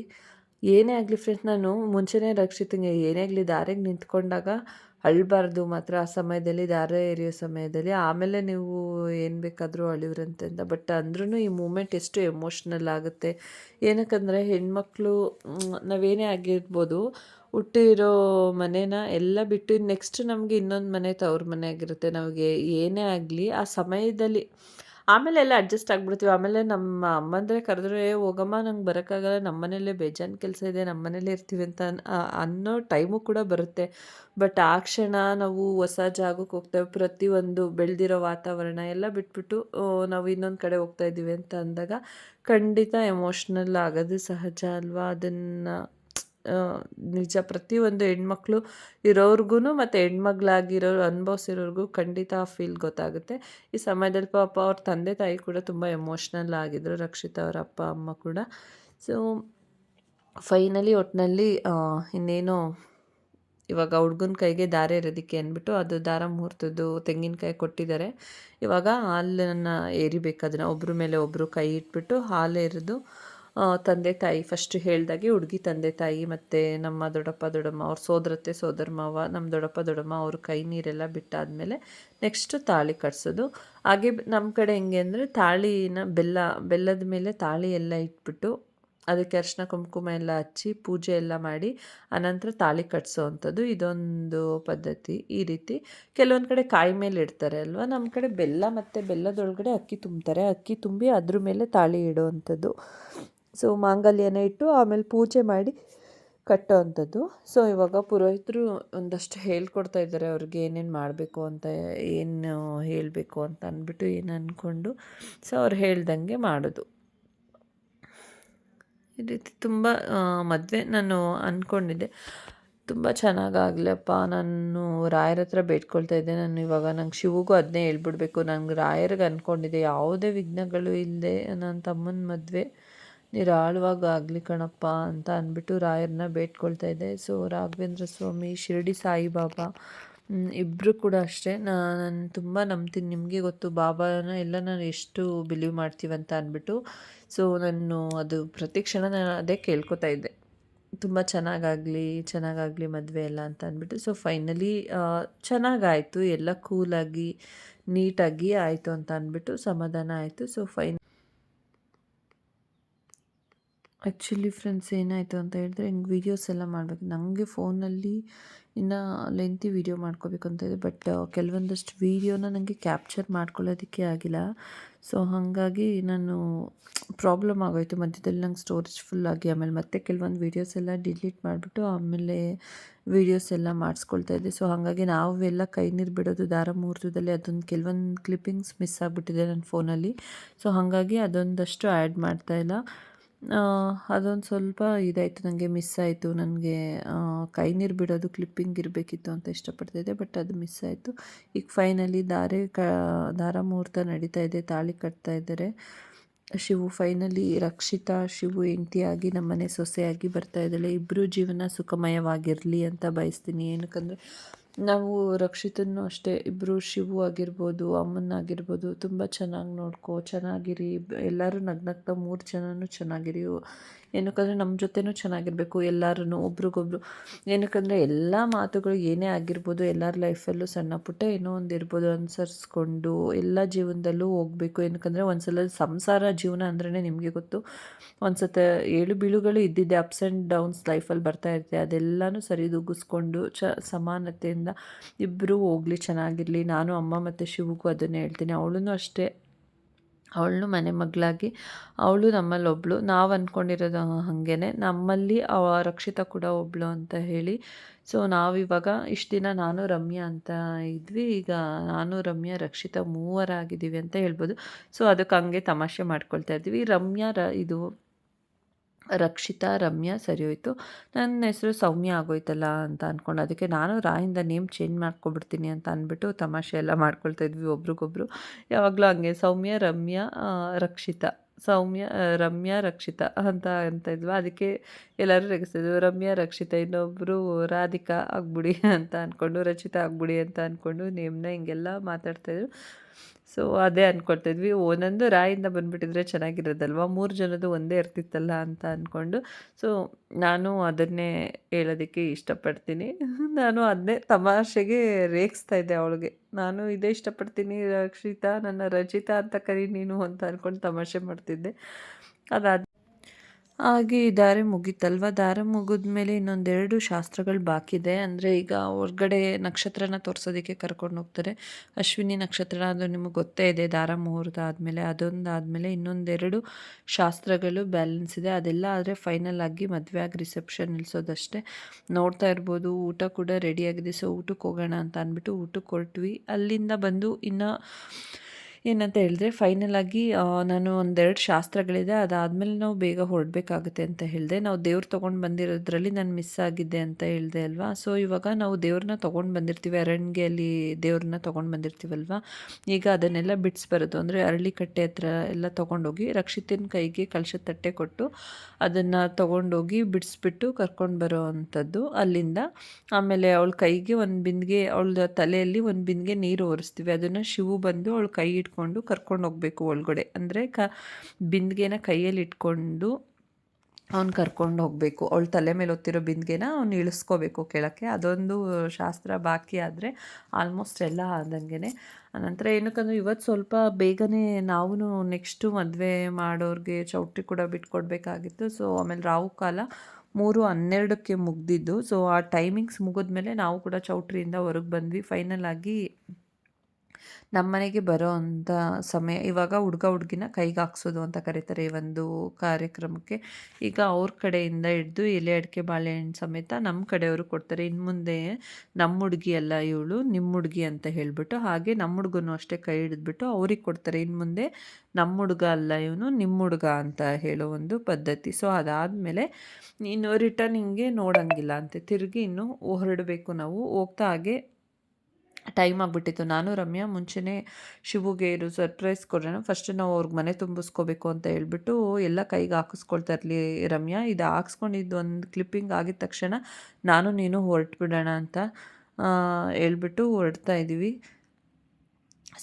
ಏನೇ ಆಗಲಿ ಫ್ರೆಂಡ್ಸ್ ನಾನು ಮುಂಚೆನೇ ರಕ್ಷಿತಂಗೆ, ಏನೇ ಆಗಲಿ ದಾರಿಗೆ ನಿಂತ್ಕೊಂಡಾಗ ಅಳಬಾರ್ದು ಮಾತ್ರ ಆ ಸಮಯದಲ್ಲಿ, ದಾರ ಎರಿಯೋ ಸಮಯದಲ್ಲಿ. ಆಮೇಲೆ ನೀವು ಏನು ಬೇಕಾದರೂ ಅಳಿವ್ರಂತೆ ಅಂತ ಬಟ್ ಅಂದ್ರೂ ಈ ಮೂಮೆಂಟ್ ಎಷ್ಟು ಎಮೋಷ್ನಲ್ ಆಗುತ್ತೆ. ಏನಕ್ಕಂದರೆ ಹೆಣ್ಮಕ್ಳು ನಾವೇನೇ ಆಗಿರ್ಬೋದು ಹುಟ್ಟಿರೋ ಮನೇನ ಎಲ್ಲ ಬಿಟ್ಟು ನೆಕ್ಸ್ಟ್ ನಮಗೆ ಇನ್ನೊಂದು ಮನೆ ತವ್ರ ಮನೆ ಆಗಿರುತ್ತೆ. ನಮಗೆ ಏನೇ ಆಗಲಿ, ಆ ಸಮಯದಲ್ಲಿ ಆಮೇಲೆ ಎಲ್ಲ ಅಡ್ಜಸ್ಟ್ ಆಗಿಬಿಡ್ತೀವಿ. ಆಮೇಲೆ ನಮ್ಮ ಅಮ್ಮಂದರೆ ಕರೆದ್ರೆ, ಹೋಗಮ್ಮ, ನಂಗೆ ಬರೋಕ್ಕಾಗಲ್ಲ. ನಮ್ಮ ಬೇಜಾನ್ ಕೆಲಸ ಇದೆ. ನಮ್ಮ ಇರ್ತೀವಿ ಅಂತ ಅನ್ನೋ ಟೈಮು ಕೂಡ ಬರುತ್ತೆ. ಬಟ್ ಆ ಕ್ಷಣ ನಾವು ಹೊಸ ಜಾಗಕ್ಕೆ ಹೋಗ್ತೇವೆ. ಪ್ರತಿಯೊಂದು ಬೆಳೆದಿರೋ ವಾತಾವರಣ ಎಲ್ಲ ಬಿಟ್ಬಿಟ್ಟು ನಾವು ಇನ್ನೊಂದು ಕಡೆ ಹೋಗ್ತಾ ಇದ್ದೀವಿ ಅಂತ ಅಂದಾಗ ಖಂಡಿತ ಎಮೋಷ್ನಲ್ ಆಗೋದು ಸಹಜ ಅಲ್ವಾ? ಅದನ್ನು ನಿಜ. ಪ್ರತಿಯೊಂದು ಹೆಣ್ಮಕ್ಳು ಇರೋರ್ಗು ಮತ್ತು ಹೆಣ್ಮಗ್ಳಾಗಿರೋರು ಅನುಭವ್ಸಿರೋರ್ಗೂ ಖಂಡಿತ ಆ ಫೀಲ್ ಗೊತ್ತಾಗುತ್ತೆ. ಈ ಸಮಯದಲ್ಲಿ ಪಾಪ ಅವ್ರ ತಂದೆ ತಾಯಿ ಕೂಡ ತುಂಬ ಎಮೋಷ್ನಲ್ ಆಗಿದ್ರು, ರಕ್ಷಿತಾ ಅವರ ಅಪ್ಪ, ಅಮ್ಮ ಕೂಡ. ಸೊ ಫೈನಲಿ ಒಟ್ಟಿನಲ್ಲಿ ಇನ್ನೇನು ಇವಾಗ ಹುಡ್ಗನ ಕೈಗೆ ದಾರ ಇರೋದಕ್ಕೆ ಅಂದ್ಬಿಟ್ಟು ಅದು ದಾರ ಮುಹೂರ್ತದ್ದು ತೆಂಗಿನಕಾಯಿ ಕೊಟ್ಟಿದ್ದಾರೆ. ಇವಾಗ ಹಾಲನ್ನು ಏರಿಬೇಕು, ಅದನ್ನು ಒಬ್ಬರ ಮೇಲೆ ಒಬ್ಬರು ಕೈ ಇಟ್ಬಿಟ್ಟು ಹಾಲು ಎರೆದು ತಂದೆ ತಾಯಿ ಫಸ್ಟ್ ಹೇಳಿದಾಗೆ ಹುಡುಗಿ ತಂದೆ ತಾಯಿ ಮತ್ತು ನಮ್ಮ ದೊಡ್ಡಪ್ಪ, ದೊಡ್ಡಮ್ಮ ಅವ್ರ ಸೋದರತ್ತೆ, ಸೋದರ ಮಾವ, ನಮ್ಮ ದೊಡ್ಡಪ್ಪ, ದೊಡ್ಡಮ್ಮ ಅವ್ರ ಕೈ ನೀರೆಲ್ಲ ಬಿಟ್ಟಾದಮೇಲೆ ನೆಕ್ಸ್ಟು ತಾಳಿ ಕಟ್ಸೋದು. ಹಾಗೆ ನಮ್ಮ ಕಡೆ ಹೆಂಗೆ ಅಂದರೆ ತಾಳಿನ ಬೆಲ್ಲ, ಬೆಲ್ಲದ ಮೇಲೆ ತಾಳಿ ಎಲ್ಲ ಇಟ್ಬಿಟ್ಟು ಅದಕ್ಕೆ ಅರಿಶಿನ, ಕುಂಕುಮ ಎಲ್ಲ ಹಚ್ಚಿ ಪೂಜೆ ಎಲ್ಲ ಮಾಡಿ ಅನಂತರ ತಾಳಿ ಕಟ್ಸೋ ಅಂಥದ್ದು ಇದೊಂದು ಪದ್ಧತಿ. ಈ ರೀತಿ ಕೆಲವೊಂದು ಕಡೆ ಕಾಯಿ ಮೇಲೆ ಇಡ್ತಾರೆ ಅಲ್ವಾ? ನಮ್ಮ ಕಡೆ ಬೆಲ್ಲ ಮತ್ತು ಬೆಲ್ಲದೊಳಗಡೆ ಅಕ್ಕಿ ತುಂಬ್ತಾರೆ. ಅಕ್ಕಿ ತುಂಬಿ ಅದ್ರ ಮೇಲೆ ತಾಳಿ ಇಡುವಂಥದ್ದು. ಸೊ ಮಾಂಗಲ್ಯನ ಇಟ್ಟು ಆಮೇಲೆ ಪೂಜೆ ಮಾಡಿ ಕಟ್ಟೋ ಅಂಥದ್ದು ಸೊ ಇವಾಗ ಪುರೋಹಿತರು ಒಂದಷ್ಟು ಹೇಳ್ಕೊಡ್ತಾ ಇದ್ದಾರೆ, ಅವ್ರಿಗೆ ಏನೇನು ಮಾಡಬೇಕು ಅಂತ, ಏನು ಹೇಳಬೇಕು ಅಂತ ಅಂದ್ಬಿಟ್ಟು ಏನು ಅಂದ್ಕೊಂಡು ಸೊ ಅವ್ರು ಹೇಳ್ದಂಗೆ ಮಾಡೋದು. ಈ ರೀತಿ ತುಂಬ ಮದುವೆ ನಾನು ಅಂದ್ಕೊಂಡಿದ್ದೆ ತುಂಬ ಚೆನ್ನಾಗಾಗಲಪ್ಪ ನಾನು ರಾಯರ ಹತ್ರ ಬೇಡ್ಕೊಳ್ತಾ ಇದ್ದೆ. ನಾನು ಇವಾಗ ನಂಗೆ ಶಿವಗೂ ಅದನ್ನೇ ಹೇಳ್ಬಿಡ್ಬೇಕು. ನಂಗೆ ರಾಯರಿಗೆ ಅಂದ್ಕೊಂಡಿದ್ದೆ ಯಾವುದೇ ವಿಘ್ನಗಳು ಇಲ್ಲದೆ ನನ್ನ ತಮ್ಮನ ಮದುವೆ. ನಿರಾಳವಾಗಿ ಆಗಲಿ ಕಣಪ್ಪ ಅಂತ ಅಂದ್ಬಿಟ್ಟು ರಾಯರನ್ನ ಬೇಡ್ಕೊಳ್ತಾ ಇದ್ದೆ. ಸೊ ರಾಘವೇಂದ್ರ ಸ್ವಾಮಿ, ಶಿರಡಿ ಸಾಯಿಬಾಬಾ ಇಬ್ಬರು ಕೂಡ ಅಷ್ಟೇ. ನಾನು ತುಂಬ ನಂಬ್ತೀನಿ. ನಿಮಗೆ ಗೊತ್ತು, ಬಾಬಾನ ಎಲ್ಲ ನಾನು ಎಷ್ಟು ಬಿಲೀವ್ ಮಾಡ್ತೀವಂತ ಅಂದ್ಬಿಟ್ಟು. ಸೊ ನಾನು ಅದು ಪ್ರತಿ ಕ್ಷಣ ನಾನು ಅದೇ ಕೇಳ್ಕೊತಾ ಇದ್ದೆ. ತುಂಬ ಚೆನ್ನಾಗಾಗಲಿ ಚೆನ್ನಾಗಾಗಲಿ ಮದುವೆ ಎಲ್ಲ ಅಂತ ಅಂದ್ಬಿಟ್ಟು. ಸೊ ಫೈನಲಿ ಚೆನ್ನಾಗಾಯಿತು. ಎಲ್ಲ ಕೂಲಾಗಿ ನೀಟಾಗಿ ಆಯಿತು ಅಂತ ಅಂದ್ಬಿಟ್ಟು ಸಮಾಧಾನ ಆಯಿತು. ಸೊ ಫೈನ್ ಆ್ಯಕ್ಚುಲಿ ಫ್ರೆಂಡ್ಸ್ ಏನಾಯಿತು ಅಂತ ಹೇಳಿದ್ರೆ, ಹಿಂಗೆ ವೀಡಿಯೋಸ್ ಎಲ್ಲ ಮಾಡಬೇಕು. ನನಗೆ ಫೋನಲ್ಲಿ ಇನ್ನು ಲೆಂತಿ ವೀಡಿಯೋ ಮಾಡ್ಕೋಬೇಕು ಅಂತ ಇದೆ. ಬಟ್ ಕೆಲವೊಂದಷ್ಟು ವೀಡಿಯೋನ ನನಗೆ ಕ್ಯಾಪ್ಚರ್ ಮಾಡ್ಕೊಳ್ಳೋದಕ್ಕೆ ಆಗಿಲ್ಲ. ಸೊ ಹಾಗಾಗಿ ನಾನು ಪ್ರಾಬ್ಲಮ್ ಆಗೋಯಿತು. ಮಧ್ಯದಲ್ಲಿ ನಂಗೆ ಸ್ಟೋರೇಜ್ ಫುಲ್ ಆಗಿ, ಆಮೇಲೆ ಮತ್ತೆ ಕೆಲವೊಂದು ವೀಡಿಯೋಸ್ ಎಲ್ಲ ಡಿಲೀಟ್ ಮಾಡಿಬಿಟ್ಟು ಆಮೇಲೆ ವೀಡಿಯೋಸ್ ಎಲ್ಲ ಮಾಡಿಸ್ಕೊಳ್ತಾ ಇದ್ದೆ. ಸೊ ಹಾಗಾಗಿ ನಾವೆಲ್ಲ ಕೈ ನೀರು ಬಿಡೋದು, ದಾರ ಮುಹೂರ್ತದಲ್ಲಿ ಅದೊಂದು ಕೆಲವೊಂದು ಕ್ಲಿಪ್ಪಿಂಗ್ಸ್ ಮಿಸ್ ಆಗಿಬಿಟ್ಟಿದೆ ನನ್ನ ಫೋನಲ್ಲಿ ಸೊ ಹಾಗಾಗಿ ಅದೊಂದಷ್ಟು ಆ್ಯಡ್ ಮಾಡ್ತಾಯಿಲ್ಲ ಅದೊಂದು ಸ್ವಲ್ಪ ಇದಾಯಿತು. ನನಗೆ ಮಿಸ್ ಆಯಿತು. ನನಗೆ ಕೈ ನೀರು ಬಿಡೋದು ಕ್ಲಿಪ್ಪಿಂಗ್ ಇರಬೇಕಿತ್ತು ಅಂತ ಇಷ್ಟಪಡ್ತಿದ್ದೆ ಬಟ್ ಅದು ಮಿಸ್ ಆಯಿತು. ಈಗ ಫೈನಲಿ ದಾರೆ ಕ, ದಾರ ಮುಹೂರ್ತ ನಡೀತಾ ಇದೆ, ತಾಳಿ ಕಟ್ತಾ ಇದ್ದಾರೆ. ಶಿವು ಫೈನಲಿ ರಕ್ಷಿತಾ, ಶಿವು ಹೆಂಡತಿಯಾಗಿ ನಮ್ಮನೆ ಸೊಸೆಯಾಗಿ ಬರ್ತಾ ಇದ್ದಾಳೆ. ಇಬ್ಬರೂ ಜೀವನ ಸುಖಮಯವಾಗಿರಲಿ ಅಂತ ಬಯಸ್ತೀನಿ. ಏನಕ್ಕಂದರೆ ನಾವು ರಕ್ಷಿತನ್ನು ಅಷ್ಟೇ ಇಬ್ಬರು ಶಿವು ಆಗಿರ್ಬೋದು ಅಮ್ಮನಾಗಿರ್ಬೋದು ತುಂಬ ಚೆನ್ನಾಗಿ ನೋಡ್ಕೋ, ಚೆನ್ನಾಗಿರಿ ಎಲ್ಲರೂ ನಗ್ನಗ್ತಾ ಮೂರು ಜನನೂ ಚೆನ್ನಾಗಿರಿ. ಏನಕ್ಕಂದರೆ ನಮ್ಮ ಜೊತೆನೂ ಚೆನ್ನಾಗಿರಬೇಕು ಎಲ್ಲರೂ ಒಬ್ರಿಗೊಬ್ರು. ಏನಕ್ಕಂದರೆ ಎಲ್ಲ ಮಾತುಗಳು ಏನೇ ಆಗಿರ್ಬೋದು, ಎಲ್ಲರ ಲೈಫಲ್ಲೂ ಸಣ್ಣ ಪುಟ್ಟ ಏನೋ ಒಂದು ಇರ್ಬೋದು, ಅನುಸರಿಸ್ಕೊಂಡು ಎಲ್ಲ ಜೀವನದಲ್ಲೂ ಹೋಗಬೇಕು. ಏನಕ್ಕಂದರೆ ಒಂದ್ಸಲ ಸಂಸಾರ ಜೀವನ ಅಂದ್ರೇ ನಿಮಗೆ ಗೊತ್ತು. ಒಂದು ಸತ ಏಳು ಬೀಳುಗಳು ಇದ್ದಿದ್ದೆ ಅಪ್ಸ್ ಆ್ಯಂಡ್ ಡೌನ್ಸ್ ಲೈಫಲ್ಲಿ ಬರ್ತಾ ಇರುತ್ತೆ ಅದೆಲ್ಲನೂ ಸರಿದೂಗಿಸ್ಕೊಂಡು ಚ, ಸಮಾನತೆಯಿಂದ ಇಬ್ಬರೂ ಹೋಗಲಿ, ಚೆನ್ನಾಗಿರಲಿ. ನಾನು ಅಮ್ಮ ಮತ್ತು ಶಿವಗೂ ಅದನ್ನೇ ಹೇಳ್ತೀನಿ. ಅವಳೂ ಅಷ್ಟೇ. ಅವಳನ್ನು ಮನೆ ಮಗಳಾಗಿ ಅವಳು ನಮ್ಮಲ್ಲಿ ಒಬ್ಬಳು ನಾವು ಅಂದ್ಕೊಂಡಿರೋದು ಹಾಗೇ ನಮ್ಮಲ್ಲಿ ರಕ್ಷಿತ ಕೂಡ ಒಬ್ಬಳು ಅಂತ ಹೇಳಿ. ಸೊ ನಾವಿವಾಗ ಇಷ್ಟು ದಿನ ನಾನು, ರಮ್ಯಾ ಅಂತ ಇದ್ವಿ. ಈಗ ನಾನು, ರಮ್ಯಾ, ರಕ್ಷಿತ ಮೂವರಾಗಿದ್ದೀವಿ ಅಂತ ಹೇಳ್ಬೋದು. ಸೊ ಅದಕ್ಕೆ ಹಂಗೆ ತಮಾಷೆ ಮಾಡ್ಕೊಳ್ತಾ ಇದ್ವಿ. ರಮ್ಯಾ ರ ಇದು ರಕ್ಷಿತಾ, ರಮ್ಯಾ ಸರಿ ಹೋಯಿತು. ನನ್ನ ಹೆಸರು ಸೌಮ್ಯ ಆಗೋಯ್ತಲ್ಲ ಅಂತ ಅಂದ್ಕೊಂಡು ಅದಕ್ಕೆ ನಾನು ರಾಯಿಂದ ನೇಮ್ ಚೇಂಜ್ ಮಾಡ್ಕೊಬಿಡ್ತೀನಿ ಅಂತ ಅಂದ್ಬಿಟ್ಟು ತಮಾಷೆ ಎಲ್ಲ ಮಾಡ್ಕೊಳ್ತಾ ಇದ್ವಿ ಒಬ್ರಿಗೊಬ್ರು. ಯಾವಾಗಲೂ ಹಂಗೆ ಸೌಮ್ಯ, ರಮ್ಯಾ ರಕ್ಷಿತಾ. ಸೌಮ್ಯ ರಮ್ಯಾ, ರಕ್ಷಿತಾ ಅಂತ ಅಂತ ಇದ್ವಿ. ಅದಕ್ಕೆ ಎಲ್ಲರೂ ರೇಗಿಸ್ತಿದ್ವಿ ರಮ್ಯಾ, ರಕ್ಷಿತಾ ಇನ್ನೊಬ್ಬರು ರಾಧಿಕಾ ಆಗ್ಬಿಡಿ ಅಂತ ಅಂದ್ಕೊಂಡು ರಚಿತಾ ಆಗ್ಬಿಡಿ ಅಂತ ಅಂದ್ಕೊಂಡು ನೇಮ್ನ ಹಿಂಗೆಲ್ಲ ಮಾತಾಡ್ತಾಯಿದ್ರು ಸೊ ಅದೇ ಅಂದ್ಕೊಳ್ತಿದ್ವಿ ಒಂದೊಂದು ರಾಯಿಂದ ಬಂದುಬಿಟ್ಟಿದ್ರೆ ಚೆನ್ನಾಗಿರೋದಲ್ವ? ಮೂರು ಜನದ್ದು ಒಂದೇ ಇರ್ತಿತ್ತಲ್ಲ ಅಂತ ಅಂದ್ಕೊಂಡು ಸೊ ನಾನು ಅದನ್ನೇ ಹೇಳೋದಕ್ಕೆ ಇಷ್ಟಪಡ್ತೀನಿ. <laughs> ನಾನು ಅದನ್ನೇ ತಮಾಷೆಗೆ ರೇಗಿಸ್ತಾ ಇದ್ದೆ ಅವಳಿಗೆ. ನಾನು ಇದೇ ಇಷ್ಟಪಡ್ತೀನಿ ರಕ್ಷಿತಾ, ನನ್ನ ರಚಿತಾ ಅಂತ ಕರಿ ನೀನು ಅಂತ ಅಂದ್ಕೊಂಡು ತಮಾಷೆ ಮಾಡ್ತಿದ್ದೆ. ಅದಾದ ಹಾಗೆ ದಾರೆ ಮುಗೀತಲ್ವ? ದಾರೆ ಮುಗಿದ್ಮೇಲೆ ಇನ್ನೊಂದೆರಡು ಶಾಸ್ತ್ರಗಳು ಬಾಕಿ ಇದೆ. ಅಂದರೆ ಈಗ ಹೊರ್ಗಡೆ ನಕ್ಷತ್ರನ ತೋರಿಸೋದಕ್ಕೆ ಕರ್ಕೊಂಡು ಹೋಗ್ತಾರೆ. ಅಶ್ವಿನಿ ನಕ್ಷತ್ರ ಅದು ನಿಮಗೆ ಗೊತ್ತೇ ಇದೆ. ದಾರ ಮುಹೂರ್ತ ಆದಮೇಲೆ ಅದೊಂದು ಆದಮೇಲೆ ಇನ್ನೊಂದೆರಡು ಶಾಸ್ತ್ರಗಳು ಬ್ಯಾಲೆನ್ಸ್ ಇದೆ. ಅದೆಲ್ಲ ಆದರೆ ಫೈನಲ್ ಆಗಿ ಮದುವೆ ಆಗಿ ರಿಸೆಪ್ಷನ್ ನಿಲ್ಲಿಸೋದಷ್ಟೇ ನೋಡ್ತಾ ಇರ್ಬೋದು, ಊಟ ಕೂಡ ರೆಡಿಯಾಗಿದೆ ಸೊ ಊಟಕ್ಕೆ ಹೋಗೋಣ ಅಂತ ಅಂದ್ಬಿಟ್ಟು ಊಟಕ್ಕೆ ಹೊರಟ್ವಿ. ಅಲ್ಲಿಂದ ಬಂದು ಇನ್ನು ಏನಂತ ಹೇಳಿದ್ರೆ ಫೈನಲ್ ಆಗಿ ನಾನು ಒಂದೆರಡು ಶಾಸ್ತ್ರಗಳಿದೆ, ಅದಾದಮೇಲೆ ನಾವು ಬೇಗ ಹೊರಡಬೇಕಾಗುತ್ತೆ ಅಂತ ಹೇಳಿದೆ. ನಾವು ದೇವ್ರು ತೊಗೊಂಡು ಬಂದಿರೋದ್ರಲ್ಲಿ ನಾನು ಮಿಸ್ ಆಗಿದ್ದೆ ಅಂತ ಹೇಳಿದೆ ಅಲ್ವಾ? ಸೊ ಇವಾಗ ನಾವು ದೇವ್ರನ್ನ ತೊಗೊಂಡು ಬಂದಿರ್ತೀವಿ, ಅರಣ್ಗೆಯಲ್ಲಿ ದೇವ್ರನ್ನ ತೊಗೊಂಡು ಬಂದಿರ್ತೀವಲ್ವಾ? ಈಗ ಅದನ್ನೆಲ್ಲ ಬಿಡಿಸ್ಬರೋದು ಅಂದರೆ ಅರಳಿಕಟ್ಟೆ ಹತ್ರ ಎಲ್ಲ ತೊಗೊಂಡೋಗಿ ರಕ್ಷಿತಿನ ಕೈಗೆ ಕಲಶದ ತಟ್ಟೆ ಕೊಟ್ಟು ಅದನ್ನು ತೊಗೊಂಡೋಗಿ ಬಿಡಿಸ್ಬಿಟ್ಟು ಕರ್ಕೊಂಡು ಬರೋ ಅಂಥದ್ದು. ಅಲ್ಲಿಂದ ಆಮೇಲೆ ಅವಳ ಕೈಗೆ ಒಂದು ಬಿಂದಿಗೆ, ಅವಳ ತಲೆಯಲ್ಲಿ ಒಂದು ಬಿಂದಿಗೆ ನೀರು ಒರೆಸ್ತೀವಿ. ಅದನ್ನು ಶಿವು ಬಂದು ಅವಳ ಕೈ ಇಟ್ಕೊಂಡು ಕರ್ಕೊಂಡು ಹೋಗಬೇಕು ಒಳಗಡೆ. ಅಂದರೆ ಕ, ಬಿಂದಿಗೆನ ಕೈಯಲ್ಲಿ ಇಟ್ಕೊಂಡು ಅವ್ನು ಕರ್ಕೊಂಡು ಹೋಗಬೇಕು. ಅವಳ ತಲೆ ಮೇಲೆ ಹೊತ್ತಿರೋ ಬಿಂದಿಗೆನ ಅವ್ನು ಇಳಿಸ್ಕೋಬೇಕು ಕೆಳಕ್ಕೆ. ಅದೊಂದು ಶಾಸ್ತ್ರ ಬಾಕಿ ಆದರೆ ಆಲ್ಮೋಸ್ಟ್ ಎಲ್ಲ ಆದಂಗೆ ನಂತರ ಏನಕ್ಕಂದ್ರೆ ಇವತ್ತು ಸ್ವಲ್ಪ ಬೇಗನೆ ನಾವು ನೆಕ್ಸ್ಟು ಮದುವೆ ಮಾಡೋರಿಗೆ ಚೌಟ್ರಿ ಕೂಡ ಬಿಟ್ಕೊಡ್ಬೇಕಾಗಿತ್ತು. ಸೊ ಆಮೇಲೆ ರಾವು ಕಾಲ ಮೂರು ಹನ್ನೆರಡಕ್ಕೆ ಮುಗ್ದಿದ್ದು. ಸೊ ಆ ಟೈಮಿಂಗ್ಸ್ ಮುಗಿದ್ಮೇಲೆ ನಾವು ಕೂಡ ಚೌಟ್ರಿಯಿಂದ ಹೊರಗೆ ಬಂದ್ವಿ. ಫೈನಲ್ ಆಗಿ ನಮ್ಮ ಮನೆಗೆ ಬರೋ ಅಂಥ ಸಮಯ, ಇವಾಗ ಹುಡುಗ ಹುಡುಗಿನ ಕೈಗೆ ಹಾಕ್ಸೋದು ಅಂತ ಕರೀತಾರೆ ಈ ಒಂದು ಕಾರ್ಯಕ್ರಮಕ್ಕೆ. ಈಗ ಅವ್ರ ಕಡೆಯಿಂದ ಹಿಡ್ದು ಎಲೆ, ಅಡಿಕೆ, ಬಾಳೆಹಣ್ಣು ಸಮೇತ ನಮ್ಮ ಕಡೆಯವರು ಕೊಡ್ತಾರೆ. ಇನ್ನು ಮುಂದೆ ನಮ್ಮ ಹುಡುಗಿ ಅಲ್ಲ ಇವಳು ನಿಮ್ಮ ಹುಡುಗಿ ಅಂತ ಹೇಳಿಬಿಟ್ಟು ಹಾಗೆ ನಮ್ಮ ಹುಡುಗನೂ ಅಷ್ಟೇ ಕೈ ಹಿಡಿದ್ಬಿಟ್ಟು ಅವ್ರಿಗೆ ಕೊಡ್ತಾರೆ. ಇನ್ನು ಮುಂದೆ ನಮ್ಮ ಹುಡುಗ ಅಲ್ಲ ಇವನು ನಿಮ್ಮ ಹುಡುಗ ಅಂತ ಹೇಳೋ ಒಂದು ಪದ್ಧತಿ. ಸೊ ಅದಾದಮೇಲೆ ಇನ್ನು ರಿಟರ್ನ್ ಹಿಂಗೆ ನೋಡೋಂಗಿಲ್ಲ ಅಂತೆ. ತಿರುಗಿ ಇನ್ನು ಹೊರಡಬೇಕು ನಾವು. ಹೋಗ್ತಾ ಹಾಗೆ ಟೈಮ್ ಆಗಿಬಿಟ್ಟಿತ್ತು. ನಾನು ರಮ್ಯಾ ಮುಂಚೆನೇ ಶಿವುಗೆ ಇದು ಸರ್ಪ್ರೈಸ್ ಕೊಡೋಣ ಫಸ್ಟ್ ನಾವು ಅವ್ರಿಗೆ ಮನೆ ತುಂಬಿಸ್ಕೋಬೇಕು ಅಂತ ಹೇಳ್ಬಿಟ್ಟು ಎಲ್ಲ ಕೈಗೆ ಹಾಕಿಸ್ಕೊಳ್ತಾ ಇರಲಿ ರಮ್ಯಾ. ಇದು ಹಾಕ್ಸ್ಕೊಂಡಿದ್ದು ಒಂದು ಕ್ಲಿಪ್ಪಿಂಗ್ ಆಗಿದ ತಕ್ಷಣ ನಾನು ನೀನು ಹೊರಟು ಅಂತ ಹೇಳ್ಬಿಟ್ಟು ಹೊರಡ್ತಾ ಇದ್ದೀವಿ.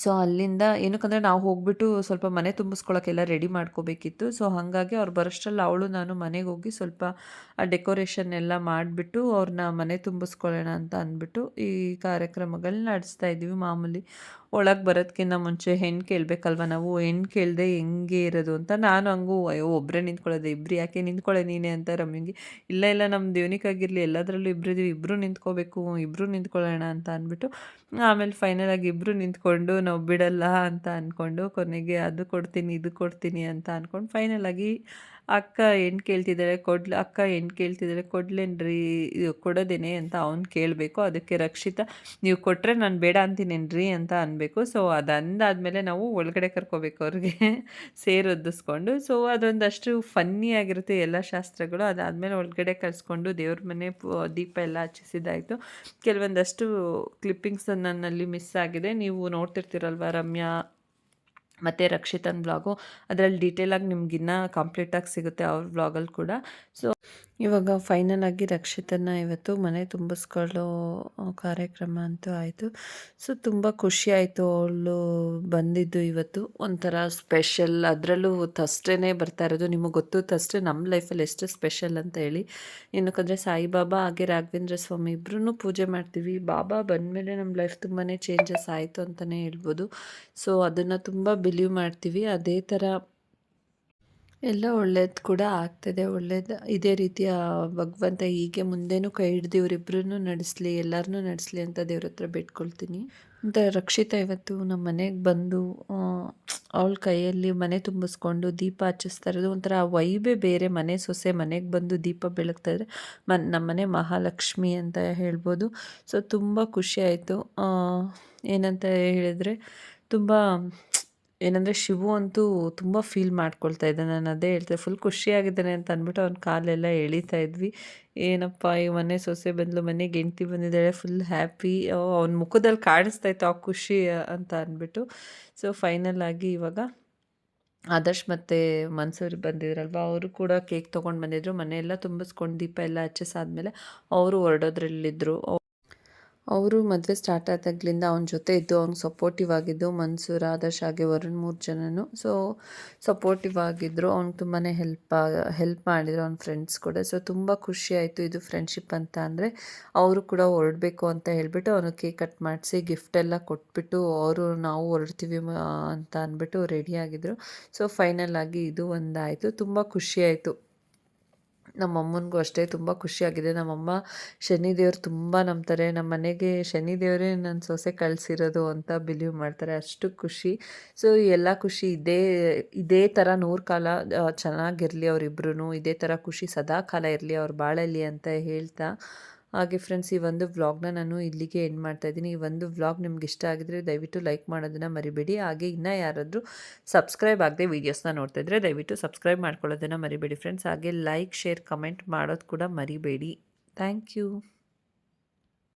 ಸೊ ಅಲ್ಲಿಂದ ಏನಕ್ಕಂದರೆ ನಾವು ಹೋಗ್ಬಿಟ್ಟು ಸ್ವಲ್ಪ ಮನೆ ತುಂಬಿಸ್ಕೊಳಕ್ಕೆಲ್ಲ ರೆಡಿ ಮಾಡ್ಕೋಬೇಕಿತ್ತು. ಸೊ ಹಾಗಾಗಿ ಅವ್ರು ಬರೋಷ್ಟರಲ್ಲಿ ಅವಳು ನಾನು ಮನೆಗೆ ಹೋಗಿ ಸ್ವಲ್ಪ ಡೆಕೋರೇಷನ್ ಎಲ್ಲ ಮಾಡಿಬಿಟ್ಟು ಅವ್ರನ್ನ ಮನೆ ತುಂಬಿಸ್ಕೊಳ್ಳೋಣ ಅಂತ ಅಂದ್ಬಿಟ್ಟು ಈ ಕಾರ್ಯಕ್ರಮಗಳನ್ನ ನಡೆಸ್ತಾ ಇದ್ದೀವಿ. ಮಾಮೂಲಿ ಒಳಗೆ ಬರೋದಕ್ಕಿಂತ ಮುಂಚೆ ಹೆಣ್ಣು ಕೇಳಬೇಕಲ್ವ? ನಾವು ಹೆಣ್ಣು ಕೇಳದೆ ಹೆಂಗೆ ಇರೋದು ಅಂತ ನಾನು ಹಂಗೂ ಅಯ್ಯೋ ಒಬ್ಬರೇ ನಿಂತ್ಕೊಳ್ಳೋದು ಇಬ್ಬರು ಯಾಕೆ ನಿಂತ್ಕೊಳ್ಳೆ ನೀನೇ ಅಂತ ರಮ್ಯಂಗೆ, ಇಲ್ಲ ಇಲ್ಲ ನಮ್ಮ ದೇವನಿಕಾಗಿರಲಿ ಎಲ್ಲದರಲ್ಲೂ ಇಬ್ಬರಿದ್ದೀವಿ ಇಬ್ಬರು ನಿಂತ್ಕೋಬೇಕು ಇಬ್ಬರು ನಿಂತ್ಕೊಳ್ಳೋಣ ಅಂತ ಅಂದ್ಬಿಟ್ಟು ಆಮೇಲೆ ಫೈನಲ್ ಆಗಿ ಇಬ್ಬರು ನಿಂತ್ಕೊಂಡು ನಾವು ಬಿಡಲ್ಲ ಅಂತ ಅಂದ್ಕೊಂಡು ಕೊನೆಗೆ ಅದು ಕೊಡ್ತೀನಿ, ಇದು ಕೊಡ್ತೀನಿ ಅಂತ ಅಂದ್ಕೊಂಡು ಫೈನಲ್ ಆಗಿ ಅಕ್ಕ ಏನು ಕೇಳ್ತಿದ್ದಾಳೆ ಕೊಡ್ಲ, ಅಕ್ಕ ಏನು ಕೇಳ್ತಿದ್ದಾಳೆ ಕೊಡ್ಲೇನ್ರಿ, ಇದು ಕೊಡೋದೇನೆ ಅಂತ ಅವ್ನು ಕೇಳಬೇಕು, ಅದಕ್ಕೆ ರಕ್ಷಿತ, ನೀವು ಕೊಟ್ಟರೆ ನಾನು ಬೇಡ ಅಂತೀನೇನ್ರಿ ಅಂತ ಅನ್ಬೇಕು. ಸೊ ಅದಂದಾದಮೇಲೆ ನಾವು ಒಳಗಡೆ ಕರ್ಕೋಬೇಕು ಅವ್ರಿಗೆ ಸೇರೊದ್ದಿಸ್ಕೊಂಡು ಸೊ ಅದೊಂದಷ್ಟು ಫನ್ನಿ ಆಗಿರುತ್ತೆ ಎಲ್ಲ ಶಾಸ್ತ್ರಗಳು. ಅದಾದಮೇಲೆ ಒಳಗಡೆ ಕರೆಸ್ಕೊಂಡು ದೇವ್ರ ಮನೆ ದೀಪ ಎಲ್ಲ ಹಚ್ಚಿಸಿದ್ದಾಯಿತು. ಕೆಲವೊಂದಷ್ಟು ಕ್ಲಿಪ್ಪಿಂಗ್ಸ್ ನನ್ನಲ್ಲಿ ಮಿಸ್ ಆಗಿದೆ. ನೀವು ನೋಡ್ತಿರ್ತೀರಲ್ವ ರಮ್ಯಾ? ಮತ್ತು ರಕ್ಷಿತನ್ ಬ್ಲಾಗು ಅದರಲ್ಲಿ ಡೀಟೇಲಾಗಿ ನಿಮ್ಗಿನ್ನ ಕಂಪ್ಲೀಟಾಗಿ ಸಿಗುತ್ತೆ ಅವ್ರ ಬ್ಲಾಗಲ್ಲಿ ಕೂಡ. ಸೊ ಇವಾಗ ಫೈನಲ್ ಆಗಿ ರಕ್ಷಿತನ ಇವತ್ತು ಮನೆ ತುಂಬಿಸ್ಕೊಳ್ಳೋ ಕಾರ್ಯಕ್ರಮ ಅಂತೂ ಆಯಿತು. ಸೊ ತುಂಬ ಖುಷಿ ಆಯಿತು ಅವಳು ಬಂದಿದ್ದು ಇವತ್ತು. ಒಂಥರ ಸ್ಪೆಷಲ್ ಅದರಲ್ಲೂ ತಷ್ಟೇ ಬರ್ತಾ ಇರೋದು. ನಿಮಗೆ ಗೊತ್ತು ತಷ್ಟೇ ನಮ್ಮ ಲೈಫಲ್ಲಿ ಎಷ್ಟು ಸ್ಪೆಷಲ್ ಅಂತ ಹೇಳಿ. ಏನಕ್ಕಂದರೆ ಸಾಯಿಬಾಬಾ ಹಾಗೆ ರಾಘವೇಂದ್ರ ಸ್ವಾಮಿ ಇಬ್ಬರೂ ಪೂಜೆ ಮಾಡ್ತೀವಿ. ಬಾಬಾ ಬಂದಮೇಲೆ ನಮ್ಮ ಲೈಫ್ ತುಂಬಾ ಚೇಂಜಸ್ ಆಯಿತು ಅಂತಲೇ ಹೇಳ್ಬೋದು. ಸೊ ಅದನ್ನು ತುಂಬ ಬಿಲೀವ್ ಮಾಡ್ತೀವಿ. ಅದೇ ಥರ ಎಲ್ಲ ಒಳ್ಳೇದು ಕೂಡ ಆಗ್ತದೆ. ಒಳ್ಳೇದು ಇದೇ ರೀತಿಯ ಭಗವಂತ ಹೀಗೆ ಮುಂದೆನೂ ಕೈ ಹಿಡ್ದು ಇವರಿಬ್ಬರೂ ನಡೆಸಲಿ ಎಲ್ಲರನ್ನೂ ನಡೆಸಲಿ ಅಂತ ದೇವ್ರ ಹತ್ರ ಬಿಟ್ಕೊಳ್ತೀನಿ ಅಂತ ರಕ್ಷಿತ ಇವತ್ತು ನಮ್ಮ ಮನೆಗೆ ಬಂದು ಅವಳ ಕೈಯಲ್ಲಿ ಮನೆ ತುಂಬಿಸ್ಕೊಂಡು ದೀಪ ಹಚ್ಚಿಸ್ತಾ ಇರೋದು. ಒಂಥರ ಆ ವೈಬೇ ಬೇರೆ. ಮನೆ ಸೊಸೆ ಮನೆಗೆ ಬಂದು ದೀಪ ಬೆಳಗ್ತಾ ಇದ್ರೆ ಮನ್ ನಮ್ಮ ಮನೆ ಮಹಾಲಕ್ಷ್ಮಿ ಅಂತ ಹೇಳ್ಬೋದು. ಸೊ, ತುಂಬ ಖುಷಿ ಆಯಿತು. ಏನಂತ ಹೇಳಿದರೆ ತುಂಬ ಏನಂದರೆ ಶಿವು ಅಂತೂ ತುಂಬ ಫೀಲ್ ಮಾಡ್ಕೊಳ್ತಾ ಇದ್ದೆ ನಾನು ಅದೇ ಹೇಳ್ತೆ ಫುಲ್ ಖುಷಿಯಾಗಿದ್ದಾನೆ ಅಂತ ಅಂದ್ಬಿಟ್ಟು ಅವ್ನ ಕಾಲೆಲ್ಲ ಎಳಿತಾ ಇದ್ವಿ. ಏನಪ್ಪ, ಈ ಮನೆ ಸೊಸೆ ಬಂದಲು, ಮನೆಗೆ ಹೆಂಡ್ತಿ ಬಂದಿದ್ದಾಳೆ ಫುಲ್ ಹ್ಯಾಪಿ ಅವ್ನ ಮುಖದಲ್ಲಿ ಕಾಣಿಸ್ತಾ ಇತ್ತು, ಆ ಖುಷಿ ಅಂತ ಅಂದ್ಬಿಟ್ಟು. ಸೊ ಫೈನಲ್ ಆಗಿ ಇವಾಗ ಆದರ್ಶ್ ಮತ್ತು ಮನ್ಸೂರಿ ಬಂದಿದ್ರಲ್ವ, ಅವರು ಕೂಡ ಕೇಕ್ ತೊಗೊಂಡು ಬಂದಿದ್ರು. ಮನೆಯೆಲ್ಲ ತುಂಬಿಸ್ಕೊಂಡು ದೀಪ ಎಲ್ಲ ಹಚ್ಚಿಸಾದ್ಮೇಲೆ ಅವರು ಹೊರಡೋದ್ರಲ್ಲಿದ್ದರು ಅವರು ಮದುವೆ ಸ್ಟಾರ್ಟ್ ಆದಾಗ್ಲಿಂದ ಅವನ ಜೊತೆ ಇದ್ದು ಅವ್ನಿಗೆ ಸಪೋರ್ಟಿವ್ ಆಗಿದ್ದು ಮನ್ಸೂರ್, ಆದರ್ಶ್ ಹಾಗೆ ವರುಣ್ ಮೂರು ಜನನು. ಸೊ ಸಪೋರ್ಟಿವ್ ಆಗಿದ್ದರು ಅವ್ನಿಗೆ ತುಂಬಾ ಹೆಲ್ಪ್ ಹೆಲ್ಪ್ ಮಾಡಿದರು ಅವ್ನ ಫ್ರೆಂಡ್ಸ್ ಕೂಡ. ಸೊ ತುಂಬ ಖುಷಿ ಆಯಿತು ಇದು ಫ್ರೆಂಡ್ಶಿಪ್ ಅಂತ ಅಂದರೆ. ಅವರು ಕೂಡ ಹೊರಡಬೇಕು ಅಂತ ಹೇಳಿಬಿಟ್ಟು ಅವನು ಕೇಕ್ ಕಟ್ ಮಾಡಿಸಿ ಗಿಫ್ಟ್ ಎಲ್ಲ ಕೊಟ್ಬಿಟ್ಟು ಅವರು ನಾವು ಹೊರಡ್ತೀವಿ ಅಂತ ಅಂದ್ಬಿಟ್ಟು ರೆಡಿಯಾಗಿದ್ದರು ಸೊ ಫೈನಲ್ ಆಗಿ ಇದು ಒಂದಾಯಿತು. ತುಂಬ ಖುಷಿ ಆಯಿತು ನಮ್ಮ ಅಮ್ಮನಿಗೂ ಅಷ್ಟೇ ತುಂಬ ಖುಷಿಯಾಗಿದೆ. ನಮ್ಮಮ್ಮ ಶನಿ ದೇವ್ರು ತುಂಬ ನಂಬ್ತಾರೆ. ನಮ್ಮ ಮನೆಗೆ ಶನಿ ದೇವರೇ ನನ್ನ ಸೊಸೆ ಕಳಿಸಿರೋದು ಅಂತ ಬಿಲೀವ್ ಮಾಡ್ತಾರೆ. ಅಷ್ಟು ಖುಷಿ. ಸೊ ಎಲ್ಲ ಖುಷಿ ಇದೇ ಇದೇ ಥರ ನೂರು ಕಾಲ ಚೆನ್ನಾಗಿರಲಿ ಅವರಿಬ್ರು ಇದೇ ಥರ ಖುಷಿ ಸದಾ ಕಾಲ ಇರಲಿ ಅವ್ರು ಬಾಳಲಿ ಅಂತ ಹೇಳ್ತಾ ಹಾಗೆ ಫ್ರೆಂಡ್ಸ್ ಈ ಒಂದು ವ್ಲಾಗ್ನ ನಾನು ಇಲ್ಲಿಗೆ ಎಂಡ್ ಮಾಡ್ತಾ ಇದ್ದೀನಿ. ಈ ಒಂದು ವ್ಲಾಗ್ ನಿಮ್ಗೆ ಇಷ್ಟ ಆಗಿದ್ರೆ ದಯವಿಟ್ಟು ಲೈಕ್ ಮಾಡೋದನ್ನು ಮರಿಬೇಡಿ. ಹಾಗೆ ಇನ್ನೂ ಯಾರಾದರೂ ಸಬ್ಸ್ಕ್ರೈಬ್ ಆಗದೆ ವೀಡಿಯೋಸ್ನ ನೋಡ್ತಾ ಇದ್ದರೆ ದಯವಿಟ್ಟು ಸಬ್ಸ್ಕ್ರೈಬ್ ಮಾಡ್ಕೊಳ್ಳೋದನ್ನು ಮರಿಬೇಡಿ ಫ್ರೆಂಡ್ಸ್ ಹಾಗೆ ಲೈಕ್ ಶೇರ್ ಕಮೆಂಟ್ ಮಾಡೋದು ಕೂಡ ಮರಿಬೇಡಿ. Thank you